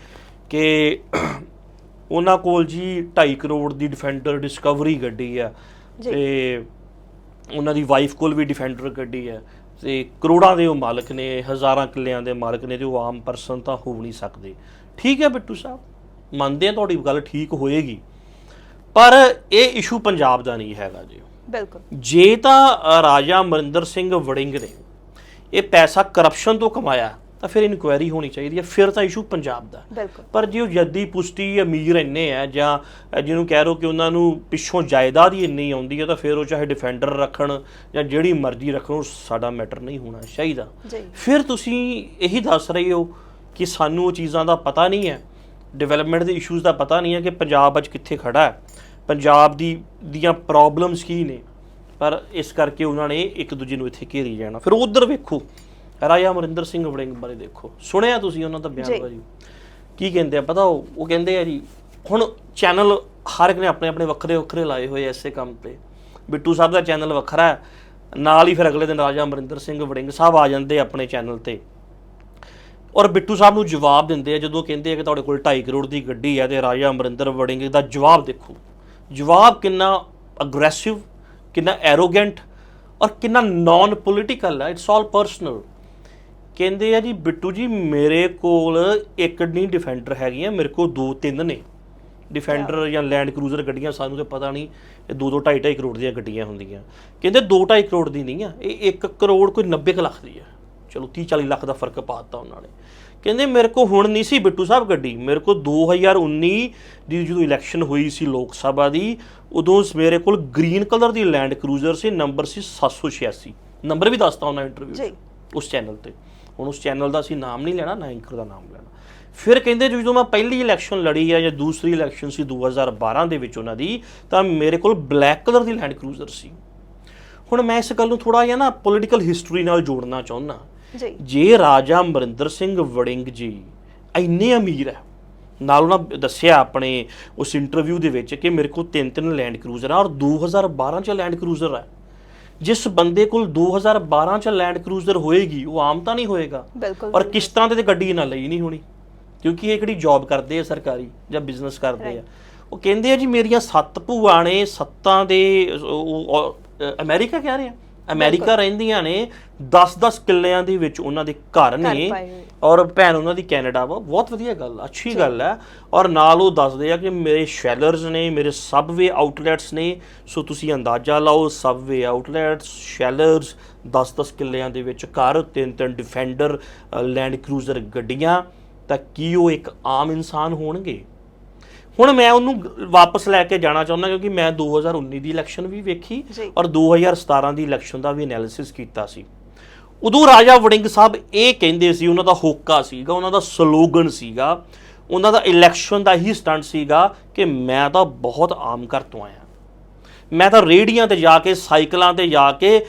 ਕਿ ਉਹਨਾਂ ਕੋਲ ਜੀ 2.5 ਕਰੋੜ ਦੀ ਡਿਫੈਂਡਰ ਡਿਸਕਵਰੀ ਗੱਡੀ ਆ। ਤੇ ਉਹਨਾਂ ਦੀ ਵਾਈਫ ਕੋਲ ਵੀ ਡਿਫੈਂਡਰ ਗੱਡੀ ਹੈ ਤੇ ਕਰੋੜਾਂ ਦੇ ਉਹ ਮਾਲਕ ਨੇ ਹਜ਼ਾਰਾਂ ਕਿੱਲਿਆਂ ਦੇ ਮਾਲਕ ਨੇ ਤੇ ਉਹ ਆਮ ਪਰਸਨ ਤਾਂ ਹੋ ਨਹੀਂ ਸਕਦੇ ਠੀਕ ਹੈ ਬਿੱਟੂ ਸਾਹਿਬ ਮੰਨਦੇ ਆ ਤੁਹਾਡੀ ਗੱਲ ਠੀਕ ਹੋਏਗੀ ਪਰ ਇਹ ਇਸ਼ੂ ਪੰਜਾਬ ਦਾ ਨਹੀਂ ਹੈਗਾ ਜੀ ਬਿਲਕੁਲ। ਜੇ ਤਾਂ ਰਾਜਾ ਅਮਰਿੰਦਰ ਸਿੰਘ ਵੜਿੰਗ ਨੇ ਇਹ ਪੈਸਾ ਕਰਪਸ਼ਨ ਤੋਂ ਕਮਾਇਆ ਤਾਂ ਫਿਰ ਇਨਕੁਆਇਰੀ ਹੋਣੀ ਚਾਹੀਦੀ ਹੈ। ਫਿਰ ਤਾਂ ਇਸ਼ੂ ਪੰਜਾਬ ਦਾ ਪਰ ਜੇ ਉਹ ਜੱਦੀ ਪੁਸ਼ਤੀ ਅਮੀਰ ਇੰਨੇ ਆ ਜਾਂ ਜਿਹਨੂੰ ਕਹਿ ਰੋ ਕਿ ਉਹਨਾਂ ਨੂੰ ਪਿੱਛੋਂ ਜਾਇਦਾਦ ਹੀ ਇੰਨੀ ਆਉਂਦੀ ਹੈ ਤਾਂ ਫਿਰ ਉਹ ਚਾਹੇ ਡਿਫੈਂਡਰ ਰੱਖਣ ਜਾਂ ਜਿਹੜੀ ਮਰਜ਼ੀ ਰੱਖਣ ਉਹ ਸਾਡਾ ਮੈਟਰ ਨਹੀਂ ਹੋਣਾ ਚਾਹੀਦਾ। ਫਿਰ ਤੁਸੀਂ ਇਹੀ ਦੱਸ ਰਹੇ ਹੋ ਕਿ ਸਾਨੂੰ ਉਹ ਚੀਜ਼ਾਂ ਦਾ ਪਤਾ ਨਹੀਂ ਹੈ ਡਿਵੈਲਪਮੈਂਟ ਦੇ ਇਸ਼ੂਜ਼ ਦਾ ਪਤਾ ਨਹੀਂ ਹੈ ਕਿ ਪੰਜਾਬ ਅੱਜ ਕਿੱਥੇ ਖੜਾ ਹੈ। ਪੰਜਾਬ ਦੀ ਦੀਆਂ ਪ੍ਰੋਬਲਮਸ ਕੀ ਨੇ? ਪਰ ਇਸ ਕਰਕੇ ਉਹਨਾਂ ਨੇ ਇੱਕ ਦੂਜੇ ਨੂੰ ਇੱਥੇ ਘੇਰੀ ਜਾਣਾ। ਫਿਰ ਉਧਰ ਵੇਖੋ ਰਾਜਾ ਅਮਰਿੰਦਰ ਸਿੰਘ ਵੜਿੰਗ ਬਾਰੇ ਦੇਖੋ। ਸੁਣਿਆ ਤੁਸੀਂ ਉਹਨਾਂ ਦਾ ਬਿਆਨ। ਬਾਜੀ ਕੀ ਕਹਿੰਦੇ ਆ ਪਤਾ ਉਹ ਉਹ ਕਹਿੰਦੇ ਆ ਜੀ ਹੁਣ ਚੈਨਲ ਹਰ ਇੱਕ ਨੇ ਆਪਣੇ ਆਪਣੇ ਵੱਖਰੇ ਵੱਖਰੇ ਲਾਏ ਹੋਏ ਇਸੇ ਕੰਮ ਤੇ। ਬਿੱਟੂ ਸਾਹਿਬ ਦਾ ਚੈਨਲ ਵੱਖਰਾ ਹੈ ਨਾਲ ਹੀ ਫਿਰ ਅਗਲੇ ਦਿਨ ਰਾਜਾ ਅਮਰਿੰਦਰ ਸਿੰਘ ਵੜਿੰਗ ਸਾਹਿਬ ਆ ਜਾਂਦੇ ਆਪਣੇ ਚੈਨਲ ਤੇ। ਔਰ ਬਿੱਟੂ ਸਾਹਿਬ ਨੂੰ ਜਵਾਬ ਦਿੰਦੇ ਆ ਜਦੋਂ ਕਹਿੰਦੇ ਆ ਕਿ ਤੁਹਾਡੇ ਕੋਲ 2.5 ਕਰੋੜ ਦੀ ਗੱਡੀ ਹੈ ਤੇ ਰਾਜਾ ਅਮਰਿੰਦਰ ਵੜਿੰਗ ਦਾ ਜਵਾਬ ਦੇਖੋ। ਜਵਾਬ ਕਿੰਨਾ ਅਗਰੈਸਿਵ ਕਿੰਨਾ ਐਰੋਗੈਂਟ ਔਰ ਕਿੰਨਾ ਨਾਨ ਪੋਲੀਟੀਕਲ ਹੈ ਇਟਸ ਆਲ ਪਰਸਨਲ ਕਹਿੰਦੇ ਆ ਜੀ ਬਿੱਟੂ ਜੀ ਮੇਰੇ ਕੋਲ ਇੱਕ ਨਹੀਂ ਡਿਫੈਂਡਰ ਹੈਗੀਆਂ ਮੇਰੇ ਕੋਲ ਦੋ ਤਿੰਨ ਨੇ। ਡਿਫੈਂਡਰ ਜਾਂ ਲੈਂਡ ਕਰੂਜ਼ਰ ਗੱਡੀਆਂ ਸਾਨੂੰ ਤੇ ਪਤਾ ਨਹੀਂ ਇਹ 2 2 2.5 2.5 ਕਰੋੜ ਦੀਆਂ ਗੱਡੀਆਂ ਹੁੰਦੀਆਂ। ਕਹਿੰਦੇ 2 2.5 ਕਰੋੜ ਦੀ ਨਹੀਂ ਆ ਇਹ 1 ਕਰੋੜ ਕੋਈ 90 ਕੁ ਲੱਖ ਦੀ ਆ। ਚਲੋ 30 40 ਲੱਖ ਦਾ ਫ਼ਰਕ ਪਾਤਾ ਉਹਨਾਂ ਨੇ। ਕਹਿੰਦੇ ਮੇਰੇ ਕੋ ਹੁਣ ਨਹੀਂ ਸੀ ਬਿੱਟੂ ਸਾਹਿਬ ਗੱਡੀ। ਮੇਰੇ ਕੋ 2019 ਦੀ ਜਦੋਂ ਇਲੈਕਸ਼ਨ ਹੋਈ ਸੀ ਲੋਕ ਸਭਾ ਦੀ ਉਦੋਂ ਮੇਰੇ ਕੋਲ ਗ੍ਰੀਨ ਕਲਰ ਦੀ ਲੈਂਡ ਕਰੂਜ਼ਰ ਸੀ ਨੰਬਰ ਸੀ 786 ਨੰਬਰ ਵੀ ਦੱਸਤਾ ਉਹਨਾਂ ਇੰਟਰਵਿਊ ਜੀ। ਉਸ ਚੈਨਲ ਤੇ। ਹੁਣ ਉਸ ਚੈਨਲ ਦਾ ਅਸੀਂ ਨਾਮ ਨਹੀਂ ਲੈਣਾ ਨਾ ਐਂਕਰ ਦਾ ਨਾਮ ਲੈਣਾ। ਫਿਰ ਕਹਿੰਦੇ ਜਦੋਂ ਮੈਂ ਪਹਿਲੀ ਇਲੈਕਸ਼ਨ ਲੜੀ ਆ ਜਾਂ ਦੂਸਰੀ ਇਲੈਕਸ਼ਨ ਸੀ 2012 ਦੇ ਵਿੱਚ ਉਹਨਾਂ ਦੀ ਤਾਂ ਮੇਰੇ ਕੋਲ ਬਲੈਕ ਕਲਰ ਦੀ ਲੈਂਡ ਕਰੂਜ਼ਰ ਸੀ। ਹੁਣ ਮੈਂ ਇਸ ਗੱਲ ਨੂੰ ਥੋੜਾ ਜਿਹਾ ਨਾ ਪੋਲੀਟੀਕਲ ਹਿਸਟਰੀ ਨਾਲ ਜੋੜਨਾ ਚਾਹੁੰਦਾ। ਜੀ। ਜੇ ਰਾਜਾ ਅਮਰਿੰਦਰ ਸਿੰਘ ਵੜਿੰਗ ਜੀ ਇੰਨੇ ਅਮੀਰ ਹੈ ਨਾਲ ਉਹਨਾਂ ਦੱਸਿਆ ਆਪਣੇ ਉਸ ਇੰਟਰਵਿਊ ਦੇ ਵਿੱਚ ਕਿ ਮੇਰੇ ਕੋਲ ਤਿੰਨ ਤਿੰਨ ਲੈਂਡ ਕਰੂਜ਼ਰ ਆ ਔਰ 2012 ਚ ਲੈਂਡ ਕਰੂਜ਼ਰ ਹੈ। ਜਿਸ ਬੰਦੇ ਕੋਲ 2012 ਚ ਲੈਂਡ ਕਰੂਜ਼ਰ ਹੋਏਗੀ ਉਹ ਆਮ ਤਾਂ ਨਹੀਂ ਹੋਏਗਾ। ਔਰ ਕਿਸ਼ਤਾਂ ਤੇ ਤੇ ਗੱਡੀ ਨਾ ਲਈ ਨਹੀਂ ਹੋਣੀ? ਕਿਉਂਕਿ ਇਹ ਕਿਹੜੀ ਜੌਬ ਕਰਦੇ ਆ ਸਰਕਾਰੀ ਜਾਂ ਬਿਜ਼ਨਸ ਕਰਦੇ ਆ। ਉਹ ਕਹਿੰਦੇ ਆ ਜੀ ਮੇਰੀਆਂ ਸੱਤ ਭੂਆ ਨੇ ਸੱਤਾਂ ਦੇ ਅਮਰੀਕਾ ਕਹਿ ਰਹੇ ਆ। ਅਮਰੀਕਾ ਰਹਿੰਦੀਆਂ ਨੇ 10-10 ਕਿੱਲਿਆਂ ਦੇ ਵਿੱਚ ਉਹਨਾਂ ਦੇ ਘਰ ਨੇ। ਔਰ ਭੈਣ ਉਹਨਾਂ ਦੀ ਕੈਨੇਡਾ ਵਾ ਬਹੁਤ ਵਧੀਆ ਗੱਲ ਅੱਛੀ ਗੱਲ ਹੈ। ਔਰ ਨਾਲ ਉਹ ਦੱਸਦੇ ਆ ਕਿ ਮੇਰੇ ਸ਼ੈਲਰਸ ਨੇ ਮੇਰੇ ਸਬਵੇ ਆਊਟਲੈਟਸ ਨੇ ਸੋ ਤੁਸੀਂ ਅੰਦਾਜ਼ਾ ਲਾਓ ਸਬਵੇ ਆਊਟਲੈਟਸ ਸ਼ੈਲਰਸ 10-10 ਕਿੱਲਿਆਂ ਦੇ ਵਿੱਚ ਘਰ ਤਿੰਨ ਤਿੰਨ ਡਿਫੈਂਡਰ ਲੈਂਡ ਕਰੂਜ਼ਰ ਗੱਡੀਆਂ ਤਾਂ ਕੀ ਉਹ ਇੱਕ ਆਮ ਇਨਸਾਨ ਹੋਣਗੇ? ਹੁਣ ਮੈਂ ਉਹਨੂੰ ਵਾਪਸ ਲੈ ਕੇ ਜਾਣਾ ਚਾਹੁੰਦਾ ਕਿਉਂਕਿ ਮੈਂ 2019 ਦੀ ਇਲੈਕਸ਼ਨ ਵੀ ਵੇਖੀ। ਔਰ 2017 ਦੀ ਇਲੈਕਸ਼ਨ ਦਾ ਵੀ ਐਨਾਲਿਸਿਸ ਕੀਤਾ ਸੀ ਉਦੋਂ ਰਾਜਾ ਵੜਿੰਗ ਸਾਹਿਬ ਇਹ ਕਹਿੰਦੇ ਸੀ ਉਹਨਾਂ ਦਾ ਹੋਕਾ ਸੀਗਾ ਉਹਨਾਂ ਦਾ ਸਲੋਗਨ ਸੀਗਾ ਉਹਨਾਂ ਦਾ ਇਲੈਕਸ਼ਨ ਦਾ ਹੀ ਸਟੰਟ ਸੀਗਾ ਕਿ ਮੈਂ ਤਾਂ ਬਹੁਤ ਆਮ ਘਰ ਤੋਂ ਆਇਆ ਮੈਂ ਤਾਂ ਰੇੜੀਆਂ ਤੇ ਜਾ ਕੇ ਸਾਈਕਲਾਂ ਤੇ ਜਾ ਕੇ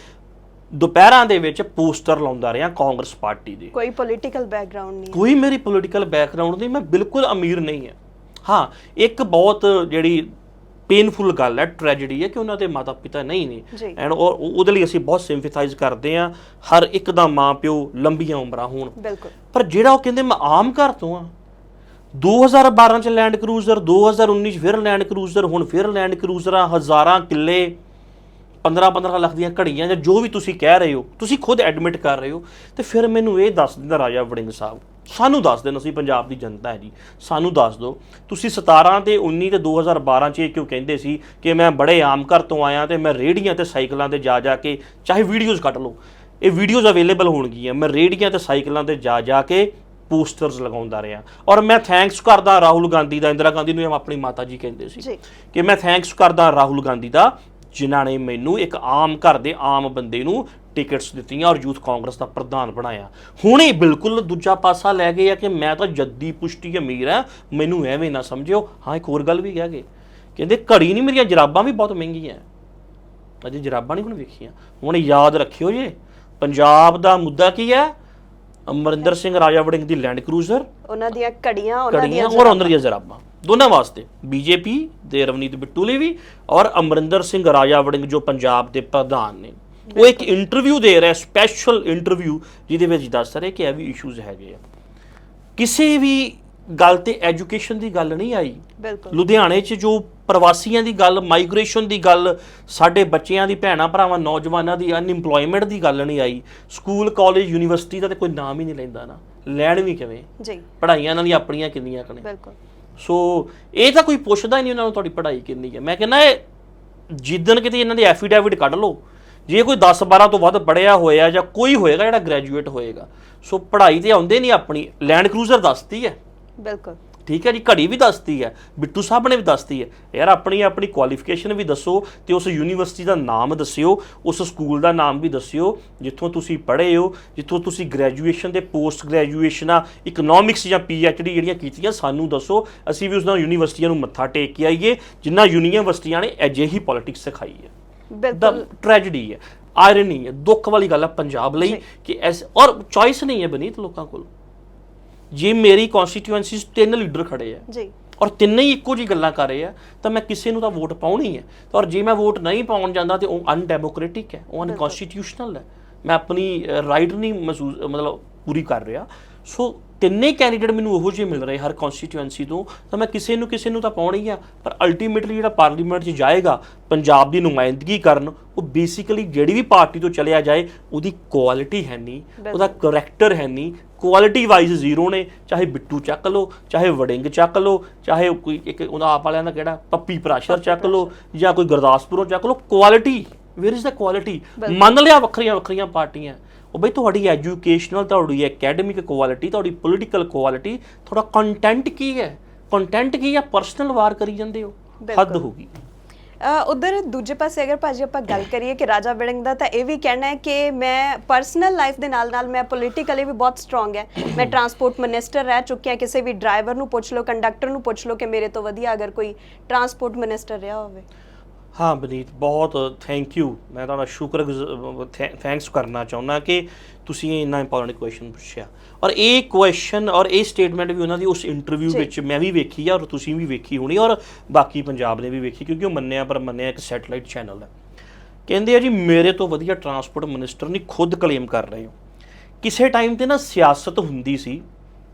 ਦੁਪਹਿਰਾਂ ਦੇ ਵਿੱਚ ਪੋਸਟਰ ਲਾਉਂਦਾ ਰਿਹਾ ਕਾਂਗਰਸ ਪਾਰਟੀ ਦੇ ਕੋਈ ਪੋਲੀਟੀਕਲ ਬੈਕਗ੍ਰਾਉਂਡ ਨਹੀਂ। ਕੋਈ ਮੇਰੀ ਪੋਲੀਟੀਕਲ ਬੈਕਗ੍ਰਾਉਂਡ ਨਹੀਂ ਮੈਂ ਬਿਲਕੁਲ ਅਮੀਰ ਨਹੀਂ ਹਾਂ ਹਾਂ ਇੱਕ ਬਹੁਤ ਜਿਹੜੀ ਪੇਨਫੁਲ ਗੱਲ ਹੈ ਟ੍ਰੈਜੇਡੀ ਹੈ ਕਿ ਉਹਨਾਂ ਦੇ ਮਾਤਾ ਪਿਤਾ ਨਹੀਂ ਨੇ। ਐਂਡ ਉਹਦੇ ਲਈ ਅਸੀਂ ਬਹੁਤ ਸਿੰਪਥਾਈਜ਼ ਕਰਦੇ ਹਾਂ। ਹਰ ਇੱਕ ਦਾ ਮਾਂ ਪਿਓ ਲੰਬੀਆਂ ਉਮਰਾਂ ਹੋਣ। ਬਿਲਕੁਲ। ਪਰ ਜਿਹੜਾ ਉਹ ਕਹਿੰਦੇ ਮੈਂ ਆਮ ਘਰ ਤੋਂ ਆ 2012 ਚ ਲੈਂਡ ਕਰੂਜ਼ਰ 2019 ਚ ਫਿਰ ਲੈਂਡ ਕਰੂਜ਼ਰ ਹੁਣ ਫਿਰ ਲੈਂਡ ਕਰੂਜ਼ਰਾਂ ਹਜ਼ਾਰਾਂ ਕਿੱਲੇ 15 15 ਲੱਖ ਦੀਆਂ ਘੜੀਆਂ ਜਾਂ ਜੋ ਵੀ ਤੁਸੀਂ ਕਹਿ ਰਹੇ ਹੋ ਤੁਸੀਂ ਖੁਦ ਐਡਮਿਟ ਕਰ ਰਹੇ ਹੋ। ਤੇ ਫਿਰ ਮੈਨੂੰ ਇਹ ਦੱਸ ਦਿੰਦਾ ਰਾਜਾ ਵੜਿੰਗ ਸਾਹਿਬ ਸਾਨੂੰ ਦੱਸ ਦੇਣ ਅਸੀਂ ਪੰਜਾਬ ਦੀ ਜਨਤਾ ਹੈ ਜੀ। ਸਾਨੂੰ ਦੱਸ ਦਿਓ। ਤੁਸੀਂ 17 ਤੇ 19 ਤੇ 2012 ਚ ਇਹ ਕਿਉਂ ਕਹਿੰਦੇ ਸੀ ਕਿ ਮੈਂ ਬੜੇ ਆਮ ਘਰ ਤੋਂ ਆਇਆ ਤੇ ਮੈਂ ਰੇੜੀਆਂ ਤੇ ਸਾਈਕਲਾਂ ਤੇ ਜਾ ਜਾ ਕੇ ਚਾਹੇ ਵੀਡੀਓਜ਼ ਕੱਢ ਲਓ ਇਹ ਵੀਡੀਓਜ਼ ਅਵੇਲੇਬਲ ਹੋਣਗੀਆਂ। ਮੈਂ ਰੇੜੀਆਂ ਤੇ ਸਾਈਕਲਾਂ ਤੇ ਜਾ ਜਾ ਕੇ ਪੋਸਟਰਸ ਲਗਾਉਂਦਾ ਰਿਹਾ। ਔਰ ਮੈਂ ਥੈਂਕਸ ਕਰਦਾ ਰਾਹੁਲ ਗਾਂਧੀ ਦਾ ਇੰਦਰਾ ਗਾਂਧੀ ਨੂੰ ਆਪਣੀ ਮਾਤਾ ਜੀ ਕਹਿੰਦੇ ਸੀ। ਕਿ ਮੈਂ ਥੈਂਕਸ ਕਰਦਾ ਰਾਹੁਲ ਗਾਂਧੀ ਦਾ ਜਿਨ੍ਹਾਂ ਨੇ ਮੈਨੂੰ ਇੱਕ ਆਮ ਘਰ ਦੇ ਆਮ ਬੰਦੇ ਨੂੰ ਟਿਕਟਸ ਦਿੱਤੀਆਂ ਔਰ ਯੂਥ ਕਾਂਗਰਸ ਦਾ ਪ੍ਰਧਾਨ ਬਣਾਇਆ। ਹੁਣ ਬਿਲਕੁਲ ਦੂਜਾ ਪਾਸਾ ਲੈ ਗਏ ਆ ਕਿ ਮੈਂ ਤਾਂ ਜੱਦੀ ਪੁਸ਼ਟੀ ਅਮੀਰ ਆ ਮੈਨੂੰ ਐਵੇਂ ਨਾ ਸਮਝਿਓ। ਹਾਂ ਇੱਕ ਹੋਰ ਗੱਲ ਵੀ ਕਹਿ ਗਏ। ਕਹਿੰਦੇ ਘੜੀ ਨਹੀਂ ਮੇਰੀਆਂ ਜਰਾਬਾਂ ਵੀ ਬਹੁਤ ਮਹਿੰਗੀਆਂ। ਅਜੇ ਜਰਾਬਾਂ ਨਹੀਂ ਹੁਣ ਵੇਖੀਆਂ। ਹੁਣ ਯਾਦ ਰੱਖਿਓ ਜੇ ਪੰਜਾਬ ਦਾ ਮੁੱਦਾ ਕੀ ਹੈ ਅਮਰਿੰਦਰ ਸਿੰਘ ਰਾਜਾ ਵੜਿੰਗ ਦੀ ਲੈਂਡ ਕਰੂਜ਼ਰ। ਉਹਨਾਂ ਦੀਆਂ ਘੜੀਆਂ ਉਹਨਾਂ ਦੀਆਂ ਔਰ ਉਹਨਾਂ ਦੀਆਂ ਜ਼ਰਾਬਾਂ। ਦੋਨਾਂ ਵਾਸਤੇ ਬੀਜੇਪੀ ਦੇ ਰਵਨੀਤ ਬਿੱਟੂ ਲਈ ਵੀ ਔਰ ਅਮਰਿੰਦਰ ਸਿੰਘ ਰਾਜਾ ਵੜਿੰਗ ਜੋ ਪੰਜਾਬ ਦੇ ਪ੍ਰਧਾਨ ਨੇ ਉਹ ਇੱਕ ਇੰਟਰਵਿਊ ਦੇ ਰਿਹਾ ਸਪੈਸ਼ਲ ਇੰਟਰਵਿਊ ਜਿਹਦੇ ਵਿੱਚ ਦੱਸ ਰਹੇ ਕਿ ਇਹ ਵੀ ਇਸ਼ੂਜ਼ ਹੈਗੇ ਆ। ਕਿਸੇ ਵੀ ਗੱਲ ਤੇ ਐਜੂਕੇਸ਼ਨ ਦੀ ਗੱਲ ਨਹੀਂ ਆਈ। ਲੁਧਿਆਣੇ 'ਚ ਜੋ ਪ੍ਰਵਾਸੀਆਂ ਦੀ ਗੱਲ ਮਾਈਗ੍ਰੇਸ਼ਨ ਦੀ ਗੱਲ ਸਾਡੇ ਬੱਚਿਆਂ ਦੀ ਭੈਣਾਂ ਭਰਾਵਾਂ ਨੌਜਵਾਨਾਂ ਦੀ ਅਨਇੰਪਲੋਇਮੈਂਟ ਦੀ ਗੱਲ ਨਹੀਂ ਆਈ। ਸਕੂਲ ਕਾਲਜ ਯੂਨੀਵਰਸਿਟੀ ਦਾ ਤੇ ਕੋਈ ਨਾਮ ਹੀ ਨਹੀਂ ਲੈਂਦਾ ਨਾ। ਲੈਣ ਵੀ ਕਿਵੇਂ? ਜੀ। ਪੜ੍ਹਾਈਆਂ ਇਹਨਾਂ ਦੀਆਂ ਆਪਣੀਆਂ ਕਿੰਨੀਆਂ ਕਨੇ ਬਿਲਕੁਲ। ਸੋ ਇਹ ਤਾਂ ਕੋਈ ਪੁੱਛਦਾ ਹੀ ਨਹੀਂ ਉਹਨਾਂ ਨੂੰ ਤੁਹਾਡੀ ਪੜ੍ਹਾਈ ਕਿੰਨੀ ਹੈ। ਮੈਂ ਕਹਿੰਦਾ ਇਹ ਜਿੱਦਣ ਕਿਤੇ ਇਹਨਾਂ ਦੇ ਐਫੀਡੈਵਿਟ ਕੱਢ ਲਓ, ਜੇ ਕੋਈ 10 12 ਤੋਂ ਵੱਧ ਪੜਿਆ ਹੋਇਆ ਜਾਂ ਕੋਈ ਹੋਏਗਾ ਜਿਹੜਾ ਗ੍ਰੈਜੂਏਟ ਹੋਏਗਾ। ਸੋ ਪੜ੍ਹਾਈ ਤੇ ਆਉਂਦੇ ਨਹੀਂ ਆਪਣੀ ਲੈਂਡ ਕਰੂਜ਼ਰ ਦੱਸਦੀ ਹੈ। ਬਿਲਕੁਲ। ਠੀਕ ਹੈ ਜੀ ਘੜੀ ਵੀ ਦੱਸਦੀ ਹੈ ਬਿੱਟੂ ਸਾਹਿਬ ਨੇ ਵੀ ਦੱਸਦੀ ਹੈ। ਯਾਰ ਆਪਣੀ ਆਪਣੀ ਕੁਆਲੀਫਿਕੇਸ਼ਨ ਵੀ ਦੱਸੋ ਤੇ ਉਸ ਯੂਨੀਵਰਸਿਟੀ ਦਾ ਨਾਮ ਦੱਸਿਓ ਉਸ ਸਕੂਲ ਦਾ ਨਾਮ ਵੀ ਦੱਸਿਓ ਜਿੱਥੋਂ ਤੁਸੀਂ ਪੜ੍ਹੇ ਹੋ ਜਿੱਥੋਂ ਤੁਸੀਂ ਗ੍ਰੈਜੂਏਸ਼ਨ ਤੇ ਪੋਸਟ ਗ੍ਰੈਜੂਏਸ਼ਨਾਂ ਇਕਨੋਮਿਕਸ ਜਾਂ ਪੀਐਚਡੀ ਜਿਹੜੀਆਂ ਕੀਤੀਆਂ ਸਾਨੂੰ ਦੱਸੋ। ਅਸੀਂ ਵੀ ਉਸ ਨਾਲ ਯੂਨੀਵਰਸਿਟੀਆਂ ਨੂੰ ਮੱਥਾ ਟੇਕ ਕੇ ਆਈਏ ਜਿਨ੍ਹਾਂ ਯੂਨੀਵਰਸਿਟੀਆਂ ਨੇ ਅਜਿਹੀ ਪੋਲਿਟਿਕਸ ਸਿਖਾਈ ਹੈ। ਬਿਲਕੁਲ। ਟ੍ਰੈਜੇਡੀ ਹੈ ਆਇਰਨੀ ਹੈ ਦੁੱਖ ਵਾਲੀ ਗੱਲ ਹੈ ਪੰਜਾਬ ਲਈ। ਕਿ ਐਸ ਔਰ ਚੋਇਸ ਨਹੀਂ ਹੈ ਬਨੀਤ ਲੋਕਾਂ ਕੋਲ। ਜੇ ਮੇਰੀ ਕਨਸਟੀਟੂਐਂਸੀ 'ਚ ਤਿੰਨ ਲੀਡਰ ਖੜੇ ਆ ਜੀ। ਔਰ ਤਿੰਨੇ ਹੀ ਇੱਕੋ ਜੀ ਗੱਲਾਂ ਕਰ ਰਹੇ ਆ ਤਾਂ ਮੈਂ ਕਿਸੇ ਨੂੰ ਤਾਂ ਵੋਟ ਪਾਉਣੀ ਹੈ। ਔਰ ਜੇ ਮੈਂ ਵੋਟ ਨਹੀਂ ਪਾਉਣ ਜਾਂਦਾ ਤੇ ਉਹ ਅਨਡੈਮੋਕ੍ਰੈਟਿਕ ਹੈ ਉਹ ਅਨਕਨਸਟੀਟਿਊਸ਼ਨਲ ਹੈ। ਮੈਂ ਆਪਣੀ ਰਾਈਟ ਨਹੀਂ ਮਹਿਸੂਸ ਮਤਲਬ ਪੂਰੀ ਕਰ ਰਿਹਾ। ਸੋ ਤਿੰਨੇ ਕੈਂਡੀਡੇਟ ਮੈਨੂੰ ਉਹੋ ਜਿਹੇ ਮਿਲ ਰਹੇ ਹਰ ਕਨਸਟੀਟੂਐਂਸੀ ਤੋਂ ਤਾਂ ਮੈਂ ਕਿਸੇ ਨੂੰ ਕਿਸੇ ਨੂੰ ਤਾਂ ਪਾਉਣਾ ਹੀ ਆ। ਪਰ ਅਲਟੀਮੇਟਲੀ ਜਿਹੜਾ ਪਾਰਲੀਮੈਂਟ 'ਚ ਜਾਏਗਾ ਪੰਜਾਬ ਦੀ ਨੁਮਾਇੰਦਗੀ ਕਰਨ ਉਹ ਬੇਸਿਕਲੀ ਜਿਹੜੀ ਵੀ ਪਾਰਟੀ ਤੋਂ ਚਲਿਆ ਜਾਏ ਉਹਦੀ ਕੁਆਲਿਟੀ ਹੈ ਨਹੀਂ ਉਹਦਾ ਕਰੈਕਟਰ ਹੈ ਨਹੀਂ। ਕੁਆਲਿਟੀ ਵਾਈਜ਼ ਜ਼ੀਰੋ ਨੇ ਚਾਹੇ ਬਿੱਟੂ ਚੱਕ ਲਓ ਚਾਹੇ ਵੜਿੰਗ ਚੱਕ ਲਓ ਚਾਹੇ ਕੋਈ ਇੱਕ ਉਹਦਾ ਆਪ ਵਾਲਿਆਂ ਦਾ ਕਿਹੜਾ ਪੱਪੀ ਪ੍ਰਾਸ਼ਰ ਚੱਕ ਲਓ ਜਾਂ ਕੋਈ ਗੁਰਦਾਸਪੁਰੋਂ ਚੱਕ ਲਓ quality where is the quality ਮੰਨ ਲਿਆ ਵੱਖਰੀਆਂ ਵੱਖਰੀਆਂ ਪਾਰਟੀਆਂ। ਉਹ ਬਈ ਤੁਹਾਡੀ ਐਜੂਕੇਸ਼ਨਲ ਤੁਹਾਡੀ ਐਕੈਡਮਿਕ ਕੁਆਲਿਟੀ ਤੁਹਾਡੀ ਪੋਲੀਟੀਕਲ ਕੁਆਲਿਟੀ ਤੁਹਾਡਾ ਕੰਟੈਂਟ ਕੀ ਹੈ? ਕੰਟੈਂਟ ਕੀ ਹੈ? ਪਰਸਨਲ ਵਾਰ ਕਰੀ ਜਾਂਦੇ ਹੋ। ਹੱਦ ਹੋ ਗਈ। ਉਧਰ ਦੂਜੇ ਪਾਸੇ ਅਗਰ ਭਾਜੀ ਆਪਾਂ ਗੱਲ ਕਰੀਏ ਕਿ ਰਾਜਾ ਵਿੜੰਗ ਦਾ ਤਾਂ ਇਹ ਵੀ ਕਹਿਣਾ ਹੈ ਕਿ ਮੈਂ ਪਰਸਨਲ ਲਾਈਫ ਦੇ ਨਾਲ ਨਾਲ ਮੈਂ ਪੋਲੀਟੀਕਲੀ ਵੀ ਬਹੁਤ ਸਟਰੋਂਗ ਹੈ। ਮੈਂ ਟਰਾਂਸਪੋਰਟ ਮਿਨਿਸਟਰ ਰਹਿ ਚੁੱਕਿਆ ਕਿਸੇ ਵੀ ਡਰਾਈਵਰ ਨੂੰ ਪੁੱਛ ਲਓ ਕੰਡਕਟਰ ਨੂੰ ਪੁੱਛ ਲਓ ਕਿ ਮੇਰੇ ਤੋਂ ਵਧੀਆ ਅਗਰ ਕੋਈ ਟਰਾਂਸਪੋਰਟ ਮਿਨਿਸਟਰ ਰਿਹਾ ਹੋਵੇ। ਹਾਂ ਬਨੀਤ ਬਹੁਤ ਥੈਂਕ ਯੂ ਮੈਂ ਤੁਹਾਡਾ ਸ਼ੁਕਰ ਥੈਂਕਸ ਕਰਨਾ ਚਾਹੁੰਦਾ ਕਿ ਤੁਸੀਂ ਇਹ ਇੰਨਾ ਇੰਪੋਰਟੈਂਟ ਕੁਐਸਚਨ ਪੁੱਛਿਆ। ਔਰ ਇਹ ਕੁਐਸਚਨ ਔਰ ਇਹ ਸਟੇਟਮੈਂਟ ਵੀ ਉਹਨਾਂ ਦੀ ਉਸ ਇੰਟਰਵਿਊ। ਵਿੱਚ ਮੈਂ ਵੀ ਵੇਖੀ ਆ ਔਰ ਤੁਸੀਂ ਵੀ ਵੇਖੀ ਹੋਣੀ ਔਰ ਬਾਕੀ ਪੰਜਾਬ ਨੇ ਵੀ ਵੇਖੀ ਕਿਉਂਕਿ ਉਹ ਮੰਨਿਆ ਪਰ ਮੰਨਿਆ ਇੱਕ ਸੈਟਲਾਈਟ ਚੈਨਲ ਹੈ। ਕਹਿੰਦੇ ਆ ਜੀ ਮੇਰੇ ਤੋਂ ਵਧੀਆ ਟਰਾਂਸਪੋਰਟ ਮਿਨਿਸਟਰ ਨਹੀਂ ਖੁਦ ਕਲੇਮ ਕਰ ਰਹੇ ਹੋ। ਕਿਸੇ ਟਾਈਮ ਤੇ ਨਾ ਸਿਆਸਤ ਹੁੰਦੀ ਸੀ